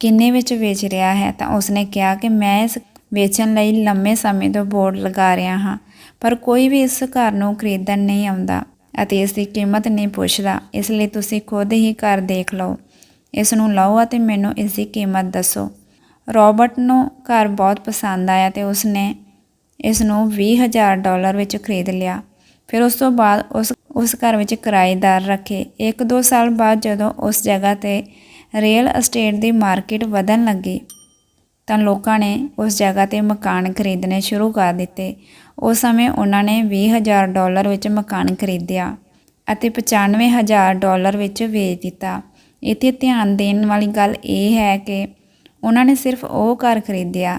ਕਿੰਨੇ ਵਿੱਚ ਵੇਚ ਰਿਹਾ ਹੈ? ਤਾਂ ਉਸਨੇ ਕਿਹਾ ਕਿ ਮੈਂ ਇਸ ਵੇਚਣ ਲਈ ਲੰਮੇ ਸਮੇਂ ਤੋਂ ਬੋਰਡ ਲਗਾ ਰਿਹਾ ਹਾਂ, ਪਰ ਕੋਈ ਵੀ ਇਸ ਘਰ ਨੂੰ ਖਰੀਦਣ ਨਹੀਂ ਆਉਂਦਾ ਅਤੇ ਇਸ ਦੀ ਕੀਮਤ ਨਹੀਂ ਪੁੱਛਦਾ। ਇਸ ਲਈ ਤੁਸੀਂ ਖੁਦ ਹੀ ਘਰ ਦੇਖ ਲਓ। ਇਸ ਨੂੰ ਲਓ ਅਤੇ ਮੈਨੂੰ ਇਸ ਦੀ ਕੀਮਤ ਦੱਸੋ। ਰਾਬਰਟ ਨੂੰ ਘਰ ਬਹੁਤ ਪਸੰਦ ਆਇਆ ਤੇ ਉਸਨੇ ਇਸ ਨੂੰ 20000 ਡਾਲਰ ਵਿੱਚ ਖਰੀਦ ਲਿਆ। ਫਿਰ ਉਸ ਤੋਂ ਬਾਅਦ ਉਸ ਉਸ ਘਰ ਵਿੱਚ ਕਿਰਾਏਦਾਰ ਰੱਖੇ। ਇੱਕ ਦੋ ਸਾਲ ਬਾਅਦ ਜਦੋਂ ਉਸ ਜਗ੍ਹਾ ਤੇ ਰੀਅਲ ਅਸਟੇਟ ਦੀ ਮਾਰਕੀਟ ਵਧਣ ਲੱਗੀ, ਤਾਂ ਲੋਕਾਂ ਨੇ ਉਸ ਜਗ੍ਹਾ ਤੇ ਮਕਾਨ ਖਰੀਦਣੇ ਸ਼ੁਰੂ ਕਰ ਦਿੱਤੇ। ਉਸ ਸਮੇਂ ਉਹਨਾਂ ਨੇ 20000 ਡਾਲਰ ਵਿੱਚ ਮਕਾਨ ਖਰੀਦਿਆ ਅਤੇ 95000 ਡਾਲਰ ਵਿੱਚ ਵੇਚ ਦਿੱਤਾ। ਇੱਥੇ ਧਿਆਨ ਦੇਣ ਵਾਲੀ ਗੱਲ ਇਹ ਹੈ ਕਿ ਉਹਨਾਂ ਨੇ ਸਿਰਫ ਉਹ ਘਰ ਖਰੀਦਿਆ।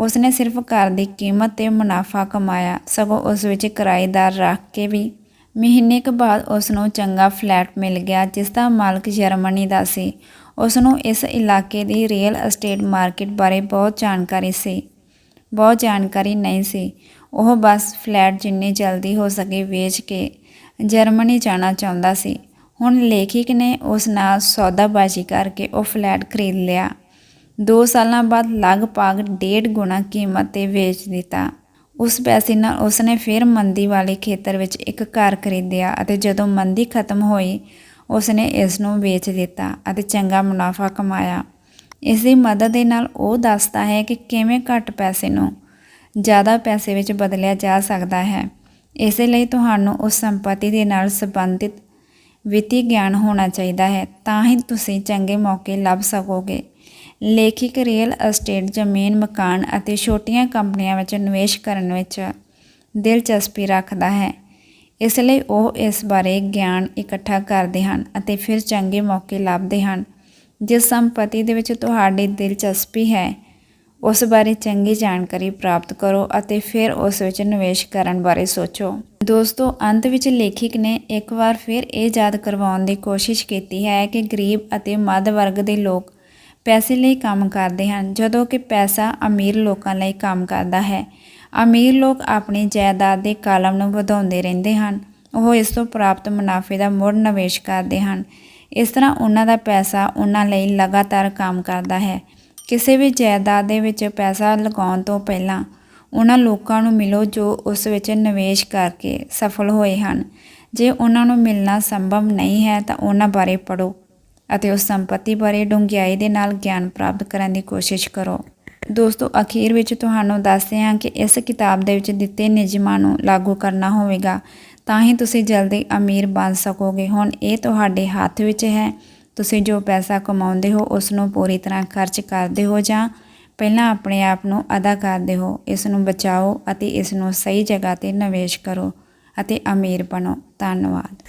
ਉਸਨੇ ਸਿਰਫ ਘਰ ਦੀ ਕੀਮਤ ਤੇ ਮੁਨਾਫਾ ਕਮਾਇਆ। ਸਗੋਂ ਉਸ ਵਿੱਚ ਕਿਰਾਏਦਾਰ ਰੱਖ ਕੇ ਵੀ ਮਹੀਨੇ ਕੁ ਬਾਅਦ ਉਸ ਨੂੰ ਚੰਗਾ ਫਲੈਟ ਮਿਲ ਗਿਆ, ਜਿਸ ਦਾ ਮਾਲਕ ਜਰਮਨੀ ਦਾ ਸੀ। ਉਸ ਨੂੰ ਇਸ ਇਲਾਕੇ ਦੀ ਰੀਅਲ ਅਸਟੇਟ ਮਾਰਕੀਟ ਬਾਰੇ ਬਹੁਤ ਜਾਣਕਾਰੀ ਸੀ। ਬਹੁਤ ਜਾਣਕਾਰੀ ਨਹੀਂ ਸੀ। ਉਹ ਬਸ ਫਲੈਟ ਜਿੰਨੀ ਜਲਦੀ ਹੋ ਸਕੇ ਵੇਚ ਕੇ ਜਰਮਨੀ ਜਾਣਾ ਚਾਹੁੰਦਾ ਸੀ। ਹੁਣ ਲੇਖਕ ਨੇ ਉਸ ਨਾਲ ਸੌਦਾਬਾਜ਼ੀ ਕਰਕੇ ਉਹ ਫਲੈਟ ਖਰੀਦ ਲਿਆ। 2 ਸਾਲਾਂ ਬਾਅਦ ਲਗਭਗ ਡੇਢ ਗੁਣਾ ਕੀਮਤ ਤੇ ਵੇਚ ਦਿੱਤਾ। ਉਸ ਪੈਸੇ ਨਾਲ ਉਸਨੇ ਫਿਰ ਮੰਦੀ ਵਾਲੇ ਖੇਤਰ ਵਿੱਚ ਇੱਕ ਘਰ ਖਰੀਦਿਆ ਅਤੇ ਜਦੋਂ ਮੰਦੀ ਖਤਮ ਹੋਈ, ਉਸਨੇ ਇਸ ਨੂੰ ਵੇਚ ਦਿੱਤਾ ਅਤੇ ਚੰਗਾ ਮੁਨਾਫਾ ਕਮਾਇਆ। ਇਸ ਦੀ ਮਦਦ ਦੇ ਨਾਲ ਉਹ ਦੱਸਦਾ ਹੈ ਕਿ ਕਿਵੇਂ ਘੱਟ ਪੈਸੇ ਨੂੰ ਜ਼ਿਆਦਾ ਪੈਸੇ ਵਿੱਚ ਬਦਲਿਆ ਜਾ ਸਕਦਾ ਹੈ। ਇਸੇ ਲਈ ਤੁਹਾਨੂੰ ਉਸ ਸੰਪਤੀ ਦੇ ਨਾਲ ਸੰਬੰਧਿਤ ਵਿੱਤੀ ਗਿਆਨ ਹੋਣਾ ਚਾਹੀਦਾ ਹੈ, ਤਾਂ ਹੀ ਤੁਸੀਂ ਚੰਗੇ ਮੌਕੇ ਲੱਭ ਸਕੋਗੇ। ਲੇਖਕ ਰੀਅਲ ਅਸਟੇਟ ਜ਼ਮੀਨ, ਮਕਾਨ ਅਤੇ ਛੋਟੀਆਂ ਕੰਪਨੀਆਂ ਵਿੱਚ ਨਿਵੇਸ਼ ਕਰਨ ਵਿੱਚ ਦਿਲਚਸਪੀ ਰੱਖਦਾ ਹੈ। ਇਸ ਲਈ ਉਹ ਇਸ ਬਾਰੇ ਗਿਆਨ ਇਕੱਠਾ ਕਰਦੇ ਹਨ ਅਤੇ ਫਿਰ ਚੰਗੇ ਮੌਕੇ ਲੱਭਦੇ ਹਨ। ਜਿਸ ਸੰਪਤੀ ਦੇ ਵਿੱਚ ਤੁਹਾਡੀ ਦਿਲਚਸਪੀ ਹੈ, ਉਸ ਬਾਰੇ ਚੰਗੀ ਜਾਣਕਾਰੀ ਪ੍ਰਾਪਤ ਕਰੋ ਅਤੇ ਫਿਰ ਉਸ ਵਿੱਚ ਨਿਵੇਸ਼ ਕਰਨ ਬਾਰੇ ਸੋਚੋ। ਦੋਸਤੋ, ਅੰਤ ਵਿੱਚ ਲੇਖਕ ਨੇ ਇੱਕ ਵਾਰ ਫਿਰ ਇਹ ਯਾਦ ਕਰਵਾਉਣ ਦੀ ਕੋਸ਼ਿਸ਼ ਕੀਤੀ ਹੈ ਕਿ ਗਰੀਬ ਅਤੇ ਮੱਧ ਵਰਗ ਦੇ ਲੋਕ ਪੈਸੇ ਲਈ ਕੰਮ ਕਰਦੇ ਹਨ, ਜਦੋਂ ਕਿ ਪੈਸਾ ਅਮੀਰ ਲੋਕਾਂ ਲਈ ਕੰਮ ਕਰਦਾ ਹੈ। ਅਮੀਰ ਲੋਕ ਆਪਣੀ ਜਾਇਦਾਦ ਦੇ ਕਾਲਮ ਨੂੰ ਵਧਾਉਂਦੇ ਰਹਿੰਦੇ ਹਨ। ਉਹ ਇਸ ਤੋਂ ਪ੍ਰਾਪਤ ਮੁਨਾਫੇ ਦਾ ਮੁੜ ਨਿਵੇਸ਼ ਕਰਦੇ ਹਨ। ਇਸ ਤਰ੍ਹਾਂ ਉਹਨਾਂ ਦਾ ਪੈਸਾ ਉਹਨਾਂ ਲਈ ਲਗਾਤਾਰ ਕੰਮ ਕਰਦਾ ਹੈ। ਕਿਸੇ ਵੀ ਜਾਇਦਾਦ ਦੇ ਵਿੱਚ ਪੈਸਾ ਲਗਾਉਣ ਤੋਂ ਪਹਿਲਾਂ ਉਹਨਾਂ ਲੋਕਾਂ ਨੂੰ ਮਿਲੋ ਜੋ ਉਸ ਵਿੱਚ ਨਿਵੇਸ਼ ਕਰਕੇ ਸਫਲ ਹੋਏ ਹਨ। ਜੇ ਉਹਨਾਂ ਨੂੰ ਮਿਲਣਾ ਸੰਭਵ ਨਹੀਂ ਹੈ ਤਾਂ ਉਹਨਾਂ ਬਾਰੇ ਪੜੋ ਅਤੇ ਉਸ ਸੰਪਤੀ ਬਾਰੇ ਡੂੰਘਿਆਈ ਦੇ ਨਾਲ ਗਿਆਨ ਪ੍ਰਾਪਤ ਕਰਨ ਦੀ ਕੋਸ਼ਿਸ਼ ਕਰੋ। ਦੋਸਤੋ, ਅਖੀਰ ਵਿੱਚ ਤੁਹਾਨੂੰ ਦੱਸਦੇ ਹਾਂ ਕਿ ਇਸ ਕਿਤਾਬ ਦੇ ਵਿੱਚ ਦਿੱਤੇ ਨਿਯਮਾਂ ਨੂੰ ਲਾਗੂ ਕਰਨਾ ਹੋਵੇਗਾ। ਤਾਂ ਹੀ ਤੁਸੀਂ ਜਲਦੀ ਅਮੀਰ ਬਣ ਸਕੋਗੇ। ਹੁਣ ਇਹ ਤੁਹਾਡੇ ਹੱਥ ਵਿੱਚ ਹੈ। ਤੁਸੀਂ ਜੋ ਪੈਸਾ ਕਮਾਉਂਦੇ ਹੋ, ਉਸ ਨੂੰ ਪੂਰੀ ਤਰ੍ਹਾਂ ਖਰਚ ਕਰਦੇ ਹੋ ਜਾਂ ਪਹਿਲਾਂ ਆਪਣੇ ਆਪ ਨੂੰ ਅਦਾ ਕਰਦੇ ਹੋ। ਇਸ ਨੂੰ ਬਚਾਓ ਅਤੇ ਇਸ ਨੂੰ ਸਹੀ ਜਗ੍ਹਾ ਤੇ ਨਿਵੇਸ਼ ਕਰੋ ਅਤੇ ਅਮੀਰ ਬਣੋ। ਧੰਨਵਾਦ।